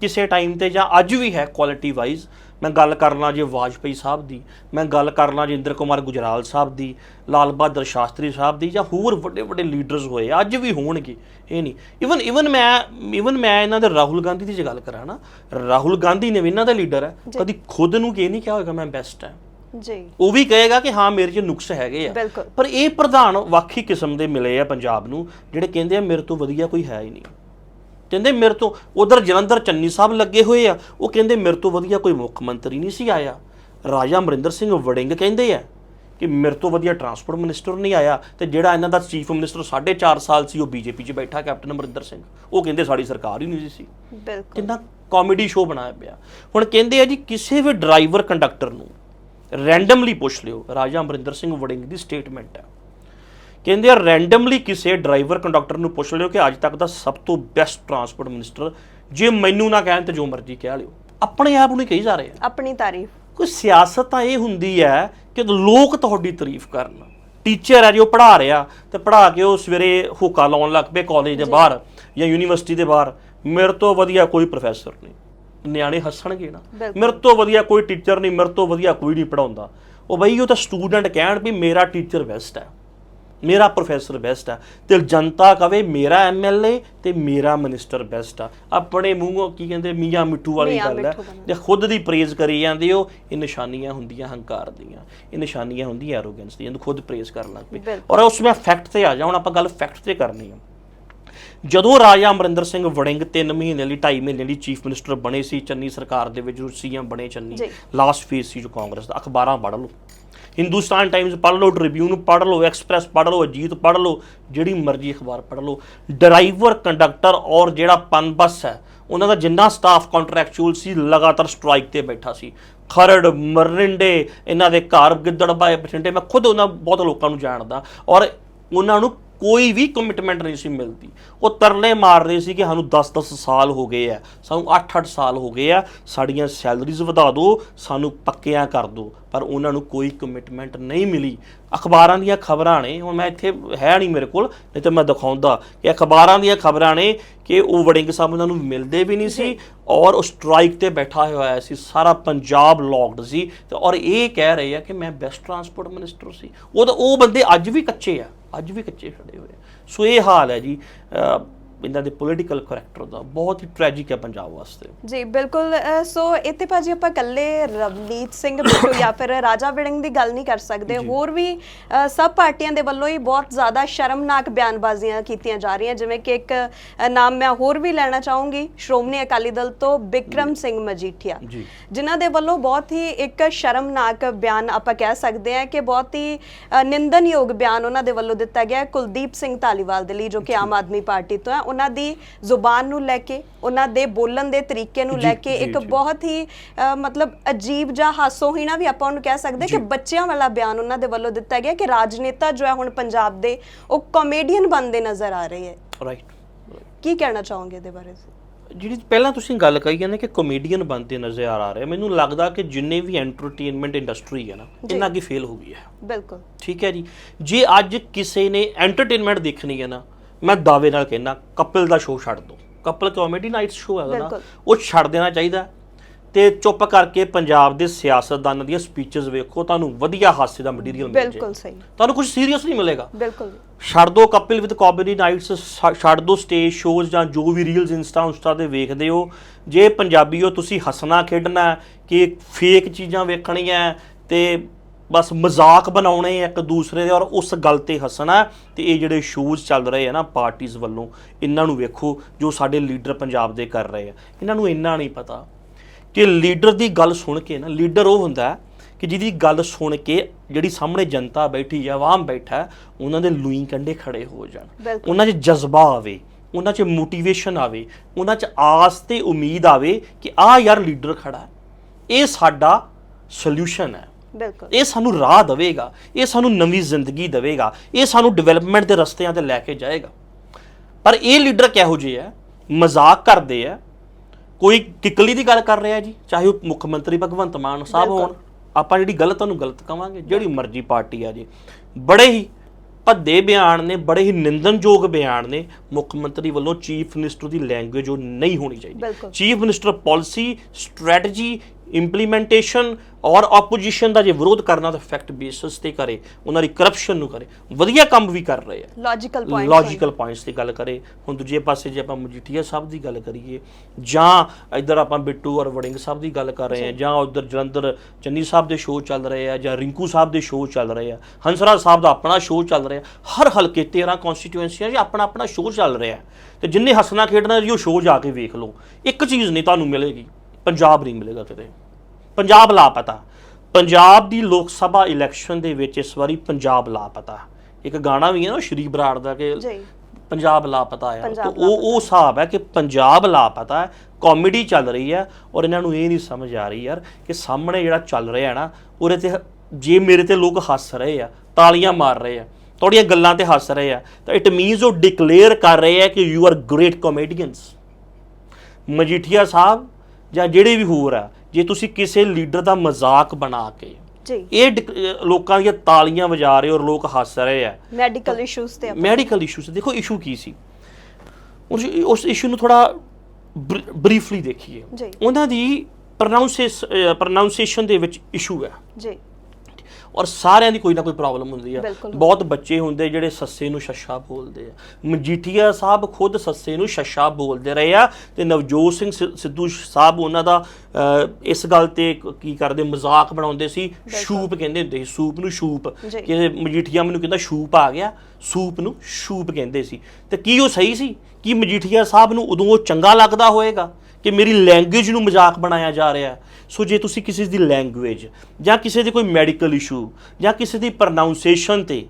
ਕਿਸੇ ਟਾਈਮ ਤੇ ਜਾਂ ਅੱਜ ਵੀ ਹੈ ਕੁਆਲਿਟੀ ਵਾਈਜ਼ ਮੈਂ ਗੱਲ ਕਰ ਲਾਂ ਜੇ ਵਾਜਪਾਈ ਸਾਹਿਬ ਦੀ ਮੈਂ ਗੱਲ ਕਰ ਲਾਂ ਜੇ ਇੰਦਰ ਕੁਮਾਰ ਗੁਜਰਾਲ ਸਾਹਿਬ ਦੀ ਲਾਲ ਬਹਾਦਰ ਸ਼ਾਸਤਰੀ ਸਾਹਿਬ ਦੀ ਜਾਂ ਹੋਰ ਵੱਡੇ ਵੱਡੇ ਲੀਡਰਸ ਹੋਏ ਅੱਜ ਵੀ ਹੋਣਗੇ ਇਹ ਨਹੀਂ। ਇਵਨ ਇਵਨ ਮੈਂ ਇਵਨ ਮੈਂ ਇਹਨਾਂ ਦੇ ਰਾਹੁਲ ਗਾਂਧੀ ਦੀ ਜੇ ਗੱਲ ਕਰਾਂ ਨਾ ਰਾਹੁਲ ਗਾਂਧੀ ਨੇ ਵੀ ਇਹਨਾਂ ਦਾ ਲੀਡਰ ਹੈ ਕਦੀ ਖੁਦ ਨੂੰ ਕੀ ਨਹੀਂ ਕਿਹਾ ਹੋਏਗਾ ਮੈਂ ਬੈਸਟ ਹੈ। ਜੀ। ਉਹ ਵੀ ਕਹੇਗਾ ਕਿ ਹਾਂ ਮੇਰੇ 'ਚ ਨੁਕਸ ਹੈਗੇ ਆ। ਪਰ ਇਹ ਪ੍ਰਧਾਨ ਵੱਖੀ ਕਿਸਮ ਦੇ ਮਿਲੇ ਆ ਪੰਜਾਬ ਨੂੰ ਜਿਹੜੇ ਕਹਿੰਦੇ ਆ ਮੇਰੇ ਤੋਂ ਵਧੀਆ ਕੋਈ ਹੈ ਹੀ ਨਹੀਂ। ਕਹਿੰਦੇ ਮੇਰੇ ਤੋਂ ਉਧਰ ਜਲੰਧਰ ਚੰਨੀ ਸਾਹਿਬ ਲੱਗੇ ਹੋਏ ਆ। ਉਹ ਕਹਿੰਦੇ ਮੇਰੇ ਤੋਂ ਵਧੀਆ ਕੋਈ ਮੁੱਖ ਮੰਤਰੀ ਨਹੀਂ ਸੀ ਆਇਆ। ਰਾਜਾ ਅਮਰਿੰਦਰ ਸਿੰਘ ਵੜਿੰਗ ਕਹਿੰਦੇ ਆ ਕਿ ਮੇਰੇ ਤੋਂ ਵਧੀਆ ਟਰਾਂਸਪੋਰਟ ਮਿਨਿਸਟਰ ਨਹੀਂ ਆਇਆ ਤੇ ਜਿਹੜਾ ਇਹਨਾਂ ਦਾ ਚੀਫ ਮਿਨਿਸਟਰ 4.5 ਸਾਲ ਸੀ ਉਹ ਬੀਜੇਪੀ 'ਚ ਬੈਠਾ ਕੈਪਟਨ ਅਮਰਿੰਦਰ ਸਿੰਘ। ਉਹ ਕਹਿੰਦੇ ਸਾਡੀ ਸਰਕਾਰ ਹੀ ਨਹੀਂ ਸੀ। ਬਿਲਕੁਲ। ਕਿੰਨਾ ਕਾਮੇਡੀ ਸ਼ੋਅ ਬਣਾਇਆ ਪਿਆ। ਹੁਣ ਕਹਿੰਦੇ ਆ ਜੀ ਕਿਸੇ ਵੀ ਡਰਾਈਵਰ ਕੰਡਕਟਰ ਨੂੰ ਰੈਂਡਮਲੀ ਪੁੱਛ ਲਿਓ ਰਾਜਾ ਅਮਰਿੰਦਰ ਸਿੰਘ ਵੜਿੰਗ ਦੀ ਸਟੇਟਮੈਂਟ ਹੈ ਕਹਿੰਦੇ ਆ ਰੈਂਡਮਲੀ ਕਿਸੇ ਡਰਾਈਵਰ ਕੰਡਕਟਰ ਨੂੰ ਪੁੱਛ ਲਿਓ ਕਿ ਅੱਜ ਤੱਕ ਦਾ ਸਭ ਤੋਂ ਬੈਸਟ ਟਰਾਂਸਪੋਰਟ ਮਿਨਿਸਟਰ ਜੇ ਮੈਨੂੰ ਨਾ ਕਹਿਣ ਤੇ ਜੋ ਮਰਜ਼ੀ ਕਹਿ ਲਿਓ। ਆਪਣੇ ਆਪ ਨੂੰ ਹੀ ਕਹੀ ਜਾ ਰਹੇ ਆ। ਆਪਣੀ ਤਾਰੀਫ। ਕੋਈ ਸਿਆਸਤ ਤਾਂ ਇਹ ਹੁੰਦੀ ਹੈ ਕਿ ਲੋਕ ਤੁਹਾਡੀ ਤਾਰੀਫ ਕਰਨ। ਟੀਚਰ ਹੈ ਜੋ ਪੜ੍ਹਾ ਰਿਹਾ ਤੇ ਪੜ੍ਹਾ ਕੇ ਉਹ ਸਵੇਰੇ ਹੁੱਕਾ ਲਾਉਣ ਲੱਗ ਪਏ ਕਾਲਜ ਦੇ ਬਾਹਰ ਜਾਂ ਯੂਨੀਵਰਸਿਟੀ ਦੇ ਬਾਹਰ। ਮੇਰੇ ਤੋਂ ਵਧੀਆ ਕੋਈ ਪ੍ਰੋਫੈਸਰ ਨਹੀਂ। ਨਿਆਣੇ ਹੱਸਣਗੇ ਨਾ। ਮੇਰੇ ਤੋਂ ਵਧੀਆ ਕੋਈ ਟੀਚਰ ਨਹੀਂ ਮੇਰੇ ਤੋਂ ਵਧੀਆ ਕੋਈ ਨਹੀਂ ਪੜਾਉਂਦਾ ਉਹ ਬਈ ਉਹ ਤਾਂ ਸਟੂਡੈਂਟ ਕਹਿਣ ਵੀ ਮੇਰਾ ਟੀਚਰ ਬੈਸਟ ਹੈ। ਮੇਰਾ ਪ੍ਰੋਫੈਸਰ ਬੈਸਟ ਆ ਤੇ ਜਨਤਾ ਕਵੇ ਮੇਰਾ ਐਮਐਲਏ ਤੇ ਮੇਰਾ ਮਿਨਿਸਟਰ ਬੈਸਟ ਆ ਆਪਣੇ ਮੂੰਹੋਂ ਕੀ ਕਹਿੰਦੇ ਮੀਆਂ ਮਿੱਠੂ ਵਾਲੀ ਗੱਲ ਹੈ। ਜੇ ਖੁਦ ਦੀ ਪ੍ਰੇਜ਼ ਕਰੀ ਜਾਂਦੇ ਹੋ ਇਹ ਨਿਸ਼ਾਨੀਆਂ ਹੁੰਦੀਆਂ ਹੰਕਾਰ ਦੀਆਂ ਇਹ ਨਿਸ਼ਾਨੀਆਂ ਹੁੰਦੀਆਂ ਐਰੋਗੈਂਸ ਦੀਆਂ ਇਹਨੂੰ ਖੁਦ ਪ੍ਰੇਜ਼ ਕਰਨ ਲੱਗ ਪਏ। ਔਰ ਉਸ ਮੈਂ ਫੈਕਟ ਤੇ ਆ ਜਾ ਹੁਣ ਆਪਾਂ ਗੱਲ ਫੈਕਟ ਤੇ ਕਰਨੀ ਆ ਜਦੋਂ ਰਾਜਾ ਅਮਰਿੰਦਰ ਸਿੰਘ ਵੜਿੰਗ 3 ਮਹੀਨੇ ਲਈ 2.5 ਮਹੀਨੇ ਲਈ ਚੀਫ ਮਿਨਿਸਟਰ ਬਣੇ ਸੀ ਚੰਨੀ ਸਰਕਾਰ ਦੇ ਵਿੱਚ ਸੀਐਮ ਬਣੇ ਚੰਨੀ। ਲਾਸਟ ਫੇਸ ਸੀ ਜੋ ਕਾਂਗਰਸ ਦਾ ਅਖਬਾਰਾਂ ਪੜ੍ਹ ਲਓ ਹਿੰਦੁਸਤਾਨ ਟਾਈਮਜ਼ ਪੜ੍ਹ ਲਓ ਟ੍ਰਿਬਿਊਨ ਪੜ੍ਹ ਲਓ ਐਕਸਪ੍ਰੈਸ ਪੜ੍ਹ ਲਓ ਅਜੀਤ ਪੜ੍ਹ ਲਓ, ਜਿਹੜੀ ਮਰਜ਼ੀ ਅਖਬਾਰ ਪੜ੍ਹ ਲਓ। ਡਰਾਈਵਰ ਕੰਡਕਟਰ ਔਰ ਜਿਹੜਾ ਪਨ ਬੱਸ ਹੈ, ਉਹਨਾਂ ਦਾ ਜਿੰਨਾ ਸਟਾਫ ਕੰਟਰੈਕਚੁਅਲ ਸੀ, ਲਗਾਤਾਰ ਸਟ੍ਰਾਈਕ ਤੇ ਬੈਠਾ ਸੀ। ਖਰੜ, ਮਰਿੰਡੇ, ਇਹਨਾਂ ਦੇ ਘਰ ਗਿੱਦੜਬਾਏ, ਬਠਿੰਡੇ, ਮੈਂ ਖੁਦ ਉਹਨਾਂ, ਬਹੁਤ ਲੋਕਾਂ ਨੂੰ ਜਾਣਦਾ। ਔਰ ਉਹਨਾਂ ਨੂੰ ਕੋਈ ਵੀ ਕਮਿਟਮੈਂਟ ਨਹੀਂ ਸੀ ਮਿਲਦੀ। ਉਹ ਤਰਲੇ ਮਾਰ ਰਹੇ ਸੀ ਕਿ ਸਾਨੂੰ 10-10 ਸਾਲ ਹੋ ਗਏ ਆ, ਸਾਨੂੰ 8-8 ਸਾਲ ਹੋ ਗਏ ਆ, ਸਾਡੀਆਂ ਸੈਲਰੀਜ਼ ਵਧਾ ਦਿਓ ਸਾਨੂੰ ਪੱਕਿਆਂ ਕਰ ਦਿਓ ਪਰ ਉਹਨਾਂ ਨੂੰ ਕੋਈ ਕਮਿਟਮੈਂਟ ਨਹੀਂ ਮਿਲੀ। ਅਖਬਾਰਾਂ ਦੀਆਂ ਖਬਰਾਂ ਨੇ, ਹੁਣ ਮੈਂ ਇੱਥੇ ਹੈ ਨਹੀਂ ਮੇਰੇ ਕੋਲ, ਨਹੀਂ ਤਾਂ ਮੈਂ ਦਿਖਾਉਂਦਾ ਕਿ ਅਖਬਾਰਾਂ ਦੀਆਂ ਖਬਰਾਂ ਨੇ ਕਿ ਉਹ ਵੜਿੰਗ ਸਾਹਿਬ ਉਹਨਾਂ ਨੂੰ ਮਿਲਦੇ ਵੀ ਨਹੀਂ ਸੀ ਔਰ ਉਹ ਸਟ੍ਰਾਈਕ ਤੇ ਬੈਠਾ ਹੋਇਆ ਸੀ, ਸਾਰਾ ਪੰਜਾਬ ਲੌਕਡ ਸੀ ਤੇ ਔਰ ਇਹ ਕਹਿ ਰਹੇ ਆ ਕਿ ਮੈਂ ਬੈਸਟ ਟਰਾਂਸਪੋਰਟ ਮਿਨਿਸਟਰ ਸੀ। ਉਹ ਤਾਂ ਉਹ ਬੰਦੇ ਅੱਜ ਵੀ ਕੱਚੇ ਆ। ਅੱਜ ਵੀ ਕੱਚੇ ਖੜੇ ਹੋਏ ਆ। ਸੋ ਇਹ ਹਾਲ ਹੈ ਜੀ। ਇਹਨਾਂ ਦੇ ਪੋਲੀਟੀਕਲ ਕਰੈਕਟਰ ਦਾ ਬਹੁਤ ਹੀ ਟ੍ਰੈਜਿਕ ਹੈ ਪੰਜਾਬ ਵਾਸਤੇ। ਜੀ ਬਿਲਕੁਲ ਸੋ ਇੱਥੇ ਭਾਜੀ ਆਪਾਂ ਕੱਲੇ ਰਵਨੀਤ ਸਿੰਘ ਬਿੱਟੂ ਜਾਂ ਫਿਰ ਰਾਜਾ ਵਿੜੰਗ ਦੀ ਗੱਲ ਨਹੀਂ ਕਰ ਸਕਦੇ। ਹੋਰ ਵੀ ਸਭ ਪਾਰਟੀਆਂ ਦੇ ਵੱਲੋਂ ਹੀ ਬਹੁਤ ਜ਼ਿਆਦਾ ਸ਼ਰਮਨਾਕ ਬਿਆਨਬਾਜ਼ੀਆਂ ਕੀਤੀਆਂ ਜਾ ਰਹੀਆਂ। ਜਿਵੇਂ ਕਿ ਇੱਕ ਨਾਮ ਮੈਂ ਹੋਰ ਵੀ ਲੈਣਾ ਚਾਹੂੰਗੀ। ਸ਼੍ਰੋਮਣੀ ਅਕਾਲੀ ਦਲ ਤੋਂ ਬਿਕਰਮ ਸਿੰਘ ਮਜੀਠੀਆ। ਜਿਨ੍ਹਾਂ ਦੇ ਵੱਲੋਂ ਬਹੁਤ ਹੀ ਇੱਕ ਸ਼ਰਮਨਾਕ ਬਿਆਨ ਆਪਾਂ ਕਹਿ ਸਕਦੇ ਹਾਂ ਕਿ ਬਹੁਤ ਹੀ ਨਿੰਦਨਯੋਗ ਬਿਆਨ ਉਹਨਾਂ ਦੇ ਵੱਲੋਂ ਦਿੱਤਾ ਗਿਆ ਕੁਲਦੀਪ ਸਿੰਘ ਧਾਲੀਵਾਲ ਦੇ ਲਈ ਜੋ ਕਿ ਆਮ ਆਦਮੀ ਪਾਰਟੀ ਤੋਂ ਹੈ। ਉਹਨਾਂ ਦੀ ਜ਼ੁਬਾਨ ਨੂੰ ਲੈ ਕੇ ਉਹਨਾਂ ਦੇ ਬੋਲਣ ਦੇ ਤਰੀਕੇ ਨੂੰ ਲੈ ਕੇ ਇੱਕ। ਬਹੁਤ ਹੀ ਮਤਲਬ ਅਜੀਬ ਜਾਂ ਹਾਸੋਹੀਣਾ ਵੀ ਆਪਾਂ ਉਹਨੂੰ ਕਹਿ ਸਕਦੇ ਕਿ ਬੱਚਿਆਂ ਵਾਲਾ ਬਿਆਨ ਉਹਨਾਂ ਦੇ ਵੱਲੋਂ ਦਿੱਤਾ ਗਿਆ ਕਿ ਰਾਜਨੇਤਾ ਜੋ ਹੈ ਹੁਣ ਪੰਜਾਬ ਦੇ ਉਹ ਕਾਮੇਡੀਅਨ ਬਣਦੇ ਨਜ਼ਰ ਆ ਰਹੇ ਹੈ। ਰਾਈਟ ਕੀ ਕਹਿਣਾ ਚਾਹੋਗੇ ਇਹਦੇ ਬਾਰੇ? ਜਿਹੜੀ ਪਹਿਲਾਂ ਤੁਸੀਂ ਗੱਲ ਕਹੀ ਨਾ ਕਿ ਕਮੇਡੀਅਨ ਬਣਦੇ ਨਜ਼ਰ ਆ ਰਹੇ ਮੈਨੂੰ ਲੱਗਦਾ ਕਿ ਜਿੰਨੇ ਵੀ ਐਂਟਰਟੇਨਮੈਂਟ ਇੰਡਸਟਰੀ ਹੈ ਨਾ। ਇਹਨਾਂ ਅੱਗੇ ਫੇਲ ਹੋ ਗਈ ਹੈ। ਬਿਲਕੁਲ। ਠੀਕ ਹੈ ਜੀ। ਜੇ ਅੱਜ ਕਿਸੇ ਨੇ ਐਂਟਰਟੇਨਮੈਂਟ ਦੇਖਣੀ ਹੈ ਨਾ ਮੈਂ ਦਾਅਵੇ ਨਾਲ ਕਹਿਣਾ ਕਪਿਲ ਦਾ ਸ਼ੋਅ ਛੱਡ ਦਿਓ ਕਪਲ ਕਾਮੇਡੀ ਨਾਈਟ ਸ਼ੋਅ ਹੈ ਉਹਦਾ ਬਿਲਕੁਲ। ਉਹ ਛੱਡ ਦੇਣਾ ਚਾਹੀਦਾ ਤੇ ਚੁੱਪ ਕਰਕੇ ਪੰਜਾਬ ਦੇ ਸਿਆਸਤਦਾਨਾਂ ਦੀਆਂ ਸਪੀਚਸ ਵੇਖੋ ਤੁਹਾਨੂੰ ਵਧੀਆ ਹਾਸੇ ਦਾ ਮਟੀਰੀਅਲ ਮਿਲ ਬਿਲਕੁਲ ਜਾਏ ਸਹੀ। ਤੁਹਾਨੂੰ ਕੁਝ ਸੀਰੀਅਸ ਨਹੀਂ ਮਿਲੇਗਾ। ਬਿਲਕੁਲ। ਛੱਡ ਦੋ ਕਪਿਲ ਵਿਦ ਕਾਮੇਡੀ ਨਾਈਟਸ ਛੱਡ ਦੋ ਸਟੇਜ ਸ਼ੋਜ਼ ਜਾਂ ਜੋ ਵੀ ਰੀਲਸ ਇੰਸਟਾ ਉਸਟਾ ਤੇ ਵੇਖਦੇ ਹੋ। ਜੇ ਪੰਜਾਬੀਓ ਤੁਸੀਂ ਹੱਸਣਾ ਖੇਡਣਾ ਹੈ ਕਿ ਫੇਕ ਚੀਜ਼ਾਂ ਵੇਖਣੀਆਂ ਤੇ ਬਸ ਮਜ਼ਾਕ ਬਣਾਉਣੇ ਇੱਕ ਦੂਸਰੇ ਦੇ ਔਰ ਉਸ ਗੱਲ ਤੇ ਹੱਸਣਾ ਤੇ ਇਹ ਜਿਹੜੇ ਸ਼ੋਜ਼ ਚੱਲ ਰਹੇ ਆ ਨਾ ਪਾਰਟੀਆਂ ਵੱਲੋਂ ਇਹਨਾਂ ਨੂੰ ਵੇਖੋ ਜੋ ਸਾਡੇ ਲੀਡਰ ਪੰਜਾਬ ਦੇ ਕਰ ਰਹੇ ਆ। ਇਹਨਾਂ ਨੂੰ ਇੰਨਾ ਨਹੀਂ ਪਤਾ ਕਿ ਲੀਡਰ ਦੀ ਗੱਲ ਸੁਣ ਕੇ ਨਾ ਲੀਡਰ ਉਹ ਹੁੰਦਾ ਕਿ ਜਿਹਦੀ ਗੱਲ ਸੁਣ ਕੇ ਜਿਹੜੀ ਸਾਹਮਣੇ ਜਨਤਾ ਬੈਠੀ ਹੈ ਆਵਾਮ ਬੈਠਾ ਉਹਨਾਂ ਦੇ ਲੂਈ ਕੰਡੇ ਖੜੇ ਹੋ ਜਾਣ। ਉਹਨਾਂ 'ਚ ਜਜ਼ਬਾ ਆਵੇ ਉਹਨਾਂ 'ਚ ਮੋਟੀਵੇਸ਼ਨ ਆਵੇ ਉਹਨਾਂ 'ਚ ਆਸ ਤੇ ਉਮੀਦ ਆਵੇ ਕਿ ਆਹ ਯਾਰ ਲੀਡਰ ਖੜਾ ਹੈ। ਇਹ ਸਾਡਾ ਸੋਲੂਸ਼ਨ ਹੈ। ਬਿਲਕੁਲ। ਇਹ ਸਾਨੂੰ ਰਾਹ ਦੇਵੇਗਾ ਇਹ ਸਾਨੂੰ ਨਵੀਂ ਜ਼ਿੰਦਗੀ ਦੇਵੇਗਾ ਇਹ ਸਾਨੂੰ ਡਿਵੈਲਪਮੈਂਟ ਦੇ ਰਸਤਿਆਂ ਤੇ ਲੈ ਕੇ ਜਾਏਗਾ। ਪਰ ਇਹ ਲੀਡਰ ਕਿਹੋ ਜਿਹੇ ਆ? ਮਜ਼ਾਕ ਕਰਦੇ ਆ। ਕੋਈ ਕਿਕਲੀ ਦੀ ਗੱਲ ਕਰ ਰਿਹਾ ਜੀ ਚਾਹੇ ਉਹ ਮੁੱਖ ਮੰਤਰੀ ਭਗਵੰਤ ਮਾਨ ਸਾਹਿਬ। ਹੋਣ ਆਪਾਂ ਜਿਹੜੀ ਗਲਤ ਉਹਨੂੰ ਗਲਤ ਕਵਾਂਗੇ ਜਿਹੜੀ ਮਰਜ਼ੀ ਪਾਰਟੀ ਆ ਜੀ। ਬੜੇ ਹੀ ਭੱਦੇ ਬਿਆਨ ਨੇ ਬੜੇ ਹੀ ਨਿੰਦਨਯੋਗ ਬਿਆਨ ਨੇ ਮੁੱਖ ਮੰਤਰੀ ਵੱਲੋਂ ਚੀਫ ਮਿਨਿਸਟਰ ਦੀ ਲੈਂਗੁਏਜ ਉਹ ਨਹੀਂ ਹੋਣੀ ਚਾਹੀਦੀ। Chief minister policy strategy implementation ਔਰ ਆਪੋਜੀਸ਼ਨ ਦਾ ਜੇ ਵਿਰੋਧ ਕਰਨਾ ਤਾਂ ਫੈਕਟ ਬੇਸਿਸ ਤੇ ਕਰੇ ਉਹਨਾਂ ਦੀ ਕਰਪਸ਼ਨ ਨੂੰ ਕਰੇ। ਵਧੀਆ ਕੰਮ ਵੀ ਕਰ ਰਹੇ ਆ। ਲੌਜੀਕਲ ਪੁਆਇੰਟ ਲੌਜੀਕਲ ਪੁਆਇੰਟਸ ਦੀ ਗੱਲ ਕਰੇ। ਹੁਣ ਦੂਜੇ ਪਾਸੇ ਜੇ ਆਪਾਂ ਮਜੀਠੀਆ ਸਾਹਿਬ ਦੀ ਗੱਲ ਕਰੀਏ ਜਾਂ ਇੱਧਰ ਆਪਾਂ ਬਿੱਟੂ ਔਰ ਵੜਿੰਗ ਸਾਹਿਬ ਦੀ ਗੱਲ ਕਰ ਰਹੇ ਹਾਂ ਜਾਂ। ਉਧਰ ਜਲੰਧਰ ਚੰਨੀ ਸਾਹਿਬ ਦੇ ਸ਼ੋਅ ਚੱਲ ਰਹੇ ਆ ਜਾਂ ਰਿੰਕੂ ਸਾਹਿਬ ਦੇ ਸ਼ੋਅ ਚੱਲ ਰਹੇ ਆ ਹੰਸਰਾਜ ਸਾਹਿਬ ਦਾ ਆਪਣਾ ਸ਼ੋਅ ਚੱਲ ਰਿਹਾ ਹਰ ਹਲਕੇ 13 ਕਨਸਟੀਟੂਐਂਸੀਆਂ 'ਚ ਆਪਣਾ ਆਪਣਾ ਸ਼ੋਅ ਚੱਲ ਰਿਹਾ। ਤੇ ਜਿੰਨੇ ਹੱਸਣਾ ਖੇਡਣਾ ਜੀ ਉਹ ਸ਼ੋਅ ਜਾ ਕੇ ਵੇਖ ਲਓ। ਇੱਕ ਚੀਜ਼ ਨਹੀਂ ਤੁਹਾਨੂੰ ਮਿਲੇਗੀ ਪੰਜਾਬ ਨਹੀਂ ਮਿਲੇਗਾ ਕਿਤੇ। ਪੰਜਾਬ ਲਾਪਤਾ। ਪੰਜਾਬ ਦੀ ਲੋਕ ਸਭਾ ਇਲੈਕਸ਼ਨ ਦੇ ਵਿੱਚ ਇਸ ਵਾਰੀ ਪੰਜਾਬ ਲਾਪਤਾ। ਇੱਕ ਗਾਣਾ ਵੀ ਹੈ ਨਾ ਸ਼੍ਰੀ ਬਰਾੜ ਦਾ ਕਿ ਪੰਜਾਬ ਲਾਪਤਾ ਹੈ ਪੰਜਾਬ ਤਾਂ ਉਹ ਉਹ ਹਿਸਾਬ ਹੈ ਕਿ ਪੰਜਾਬ ਲਾਪਤਾ ਹੈ ਕਾਮੇਡੀ ਚੱਲ ਰਹੀ ਹੈ ਔਰ ਇਹਨਾਂ ਨੂੰ ਇਹ ਨਹੀਂ ਸਮਝ ਆ ਰਹੀ ਯਾਰ ਕਿ ਸਾਹਮਣੇ ਜਿਹੜਾ ਚੱਲ ਰਿਹਾ ਨਾ ਉਹਦੇ ਤੇ ਹ- ਜੇ ਮੇਰੇ ਤੇ ਲੋਕ ਹੱਸ ਰਹੇ ਆ ਤਾਲੀਆਂ ਮਾਰ ਰਹੇ ਆ ਤੁਹਾਡੀਆਂ ਗੱਲਾਂ ਤੇ ਹੱਸ ਰਹੇ ਆ ਤਾਂ ਇਟ ਮੀਨਸ ਉਹ ਡਿਕਲੇਅਰ ਕਰ ਰਹੇ ਆ ਕਿ you are great comedians Majithia Sahib ਜਾਂ ਜਿਹੜੇ ਵੀ ਹੋਰ ਆ ਜੇ ਤੁਸੀਂ ਕਿਸੇ ਲੀਡਰ ਦਾ ਮਜ਼ਾਕ ਬਣਾ ਕੇ ਜੀ। ਇਹ ਲੋਕਾਂ ਦੀਆਂ ਤਾਲੀਆਂ ਵਜਾ ਰਹੇ ਔਰ ਲੋਕ ਹੱਸ ਰਹੇ ਆ। ਮੈਡੀਕਲ ਇਸ਼ੂਜ਼ ਤੇ ਮੈਡੀਕਲ ਇਸ਼ੂਸ ਦੇਖੋ ਇਸ਼ੂ ਕੀ ਸੀ? ਉਸ ਇਸ਼ੂ ਨੂੰ ਥੋੜਾ ਬਰੀਫਲੀ ਦੇਖੀਏ। ਉਹਨਾਂ ਦੀ ਪ੍ਰੋਨਾਂਸੀਏਸ਼ਨ ਦੇ ਵਿੱਚ ਇਸ਼ੂ ਹੈ। ਜੀ। ਔਰ ਸਾਰਿਆਂ ਦੀ ਕੋਈ ਨਾ ਕੋਈ ਪ੍ਰੋਬਲਮ ਹੁੰਦੀ ਆ। ਬਹੁਤ ਬੱਚੇ ਹੁੰਦੇ ਜਿਹੜੇ ਸੱਸੇ ਨੂੰ ਸ਼ੱਸ਼ਾ ਬੋਲਦੇ ਆ। ਮਜੀਠੀਆ ਸਾਹਿਬ ਖੁਦ ਸੱਸੇ ਨੂੰ ਸ਼ੱਸ਼ਾ ਬੋਲਦੇ ਰਹੇ ਆ ਤੇ ਨਵਜੋਤ ਸਿੰਘ ਸਿੱਧੂ ਸਾਹਿਬ ਉਹਨਾਂ ਦਾ ਇਸ ਗੱਲ ਤੇ ਕ- ਕਰਦੇ ਮਜ਼ਾਕ ਬਣਾਉਂਦੇ ਸੀ। ਸ਼ੂਪ ਕਹਿੰਦੇ ਹੁੰਦੇ ਸੀ ਸੂਪ ਨੂੰ ਸ਼ੂਪ। ਕਿ ਮਜੀਠੀਆ ਮੈਨੂੰ ਕਹਿੰਦਾ ਸ਼ੂਪ ਆ ਗਿਆ ਸੂਪ ਨੂੰ ਸ਼ੂਪ ਕਹਿੰਦੇ ਸੀ। ਤੇ ਕੀ ਉਹ ਸਹੀ ਸੀ? ਕੀ ਮਜੀਠੀਆ ਸਾਹਿਬ ਨੂੰ ਉਦੋਂ ਉਹ ਚੰਗਾ ਲੱਗਦਾ ਹੋਵੇਗਾ ਕਿ ਮੇਰੀ ਲੈਂਗੁਏਜ ਨੂੰ ਮਜ਼ਾਕ ਬਣਾਇਆ ਜਾ ਰਿਹਾ ਸੋ ਜੇ ਤੁਸੀਂ ਕਿਸੇ ਦੀ ਲੈਂਗੁਏਜ ਜਾਂ ਕਿਸੇ ਦੇ ਕੋਈ ਮੈਡੀਕਲ ਇਸ਼ੂ ਜਾਂ ਕਿਸੇ ਦੀ ਪ੍ਰੋਨਾਂਸੀਏਸ਼ਨ ਤੇ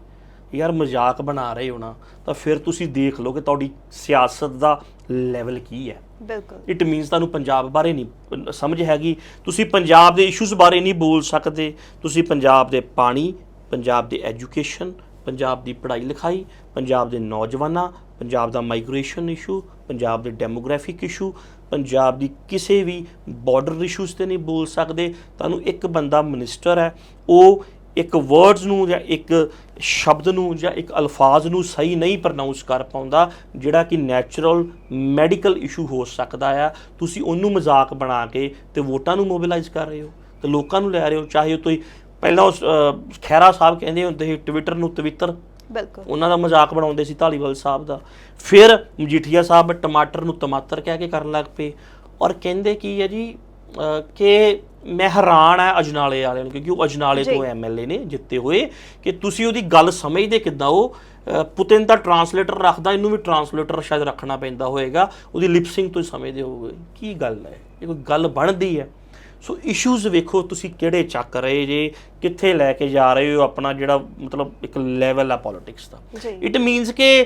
ਯਾਰ ਮਜ਼ਾਕ ਬਣਾ ਰਹੇ ਹੋ ਨਾ ਤਾਂ ਫਿਰ ਤੁਸੀਂ ਦੇਖ ਲਓ ਕਿ ਤੁਹਾਡੀ ਸਿਆਸਤ ਦਾ ਲੈਵਲ ਕੀ ਹੈ। ਬਿਲਕੁਲ। ਇਟ ਮੀਨਸ ਤੁਹਾਨੂੰ ਪੰਜਾਬ ਬਾਰੇ ਨਹੀਂ ਸਮਝ ਹੈਗੀ। ਤੁਸੀਂ ਪੰਜਾਬ ਦੇ ਇਸ਼ੂਜ਼ ਬਾਰੇ ਨਹੀਂ ਬੋਲ ਸਕਦੇ। ਤੁਸੀਂ ਪੰਜਾਬ ਦੇ ਪਾਣੀ ਪੰਜਾਬ ਦੀ ਐਜੂਕੇਸ਼ਨ ਪੰਜਾਬ ਦੀ ਪੜ੍ਹਾਈ ਲਿਖਾਈ, ਪੰਜਾਬ ਦੇ ਨੌਜਵਾਨਾਂ, ਪੰਜਾਬ ਦਾ ਮਾਈਗ੍ਰੇਸ਼ਨ ਇਸ਼ੂ ਪੰਜਾਬ ਦੇ ਡੈਮੋਗ੍ਰਾਫਿਕ ਇਸ਼ੂ ਪੰਜਾਬ ਦੀ ਕਿਸੇ ਵੀ ਬਾਰਡਰ ਇਸ਼ੂਜ਼ ਤੇ ਨਹੀਂ ਬੋਲ ਸਕਦੇ। ਤੁਹਾਨੂੰ ਇੱਕ ਬੰਦਾ ਮਿਨਿਸਟਰ ਹੈ, ਉਹ ਇੱਕ ਵਰਡਸ ਨੂੰ ਜਾਂ ਇੱਕ ਸ਼ਬਦ ਨੂੰ ਜਾਂ ਇੱਕ ਅਲਫਾਜ਼ ਨੂੰ ਸਹੀ ਨਹੀਂ ਪ੍ਰੋਨਾਂਸ ਕਰ ਪਾਉਂਦਾ, ਜਿਹੜਾ ਕਿ ਨੈਚੁਰਲ ਮੈਡੀਕਲ ਇਸ਼ੂ ਹੋ ਸਕਦਾ ਆ। ਤੁਸੀਂ ਉਹਨੂੰ ਮਜ਼ਾਕ ਬਣਾ ਕੇ ਤੇ ਵੋਟਾਂ ਨੂੰ ਮੋਬਿਲਾਈਜ਼ ਕਰ ਰਹੇ ਹੋ ਤੇ ਲੋਕਾਂ ਨੂੰ ਲੈ ਰਹੇ ਹੋ, ਚਾਹੇ ਉਹ ਤੁਸੀਂ ਪਹਿਲਾਂ ਉਸ ਅਹ, ਖਹਿਰਾ ਸਾਹਿਬ ਕਹਿੰਦੇ ਹੁੰਦੇ ਸੀ ਟਵਿੱਟਰ ਨੂੰ ਤਵਿੱਤਰ। ਬਿਲਕੁਲ। ਉਹਨਾਂ ਦਾ ਮਜ਼ਾਕ ਬਣਾਉਂਦੇ ਸੀ ਧਾਲੀਵਾਲ ਸਾਹਿਬ ਦਾ। ਫਿਰ ਮਜੀਠੀਆ ਸਾਹਿਬ ਟਮਾਟਰ ਨੂੰ ਟਮਾਟਰ ਕਹਿ ਕੇ ਕਰਨ ਲੱਗ ਪਏ ਔਰ ਕਹਿੰਦੇ ਕੀ ਹੈ ਜੀ ਅਹ, ਕਿ ਮੈਂ ਹੈਰਾਨ ਆ ਅਜਨਾਲੇ ਵਾਲਿਆਂ ਨੂੰ ਕਿਉਂਕਿ ਉਹ ਅਜਨਾਲੇ ਤੋਂ। ਐਮਐਲਏ ਨੇ ਜਿੱਤੇ ਹੋਏ ਕਿ ਤੁਸੀਂ ਉਹਦੀ ਗੱਲ ਸਮਝਦੇ ਕਿੱਦਾਂ ਉਹ ਅਹ, ਪੁਤਿਨ ਦਾ ਟਰਾਂਸਲੇਟਰ ਰੱਖਦਾ ਇਹਨੂੰ ਵੀ ਟਰਾਂਸਲੇਟਰ ਸ਼ਾਇਦ ਰੱਖਣਾ ਪੈਂਦਾ ਹੋਏਗਾ ਉਹਦੀ ਲਿਪਸਿੰਗ ਤੋਂ ਹੀ ਸਮਝਦੇ ਹੋਗੇ ਕੀ ਗੱਲ ਹੈ? ਇਹ ਕੋਈ ਗੱਲ ਬਣਦੀ ਹੈ? ਸੋ ਇਸ਼ੂਜ਼ ਵੇਖੋ ਤੁਸੀਂ ਕਿਹੜੇ ਚੱਕ ਰਹੇ ਜੇ ਕਿੱਥੇ ਲੈ ਕੇ ਜਾ ਰਹੇ ਹੋ ਆਪਣਾ ਜਿਹੜਾ ਮਤਲਬ ਇੱਕ ਲੈਵਲ ਆ ਪੋਲਿਟਿਕਸ ਦਾ। ਇਟ ਮੀਨਸ ਕਿ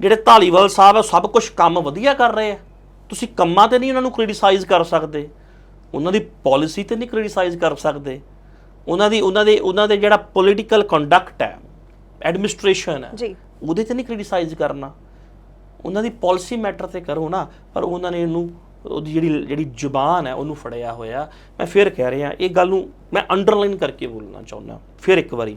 ਜਿਹੜੇ ਧਾਲੀਵਾਲ ਸਾਹਿਬ ਆ ਸਭ ਕੁਝ ਕੰਮ ਵਧੀਆ ਕਰ ਰਹੇ ਆ। ਤੁਸੀਂ ਕੰਮਾਂ ਤੇ ਨਹੀਂ ਉਹਨਾਂ ਨੂੰ ਕ੍ਰਿਟਿਸਾਈਜ਼ ਕਰ ਸਕਦੇ। ਉਹਨਾਂ ਦੀ ਪਾਲਿਸੀ ਤੇ ਨਹੀਂ ਕ੍ਰਿਟਿਸਾਈਜ਼ ਕਰ ਸਕਦੇ। ਉਹਨਾਂ ਦੀ ਉਹਨਾਂ ਦੇ ਉਹਨਾਂ ਦੇ ਜਿਹੜਾ ਪੋਲੀਟੀਕਲ ਕੰਡਕਟ ਹੈ ਐਡਮਿਨਿਸਟ੍ਰੇਸ਼ਨ ਹੈ ਜੀ। ਉਹਦੇ ਤੇ ਨਹੀਂ ਕ੍ਰਿਟਿਸਾਈਜ਼ ਕਰਨਾ। ਉਹਨਾਂ ਦੀ ਪਾਲਿਸੀ ਮੈਟਰ ਤੇ ਕਰੋ ਨਾ ਪਰ ਉਹਨਾਂ ਨੇ ਇਹਨੂੰ ਉਹਦੀ ਜਿਹੜੀ ਜਿਹੜੀ ਜ਼ੁਬਾਨ ਹੈ ਉਹਨੂੰ ਫੜਿਆ ਹੋਇਆ। ਮੈਂ ਫਿਰ ਕਹਿ ਰਿਹਾ ਇਹ ਗੱਲ ਨੂੰ ਮੈਂ ਅੰਡਰਲਾਈਨ ਕਰਕੇ ਬੋਲਣਾ ਚਾਹੁੰਦਾ ਫਿਰ ਇੱਕ ਵਾਰੀ।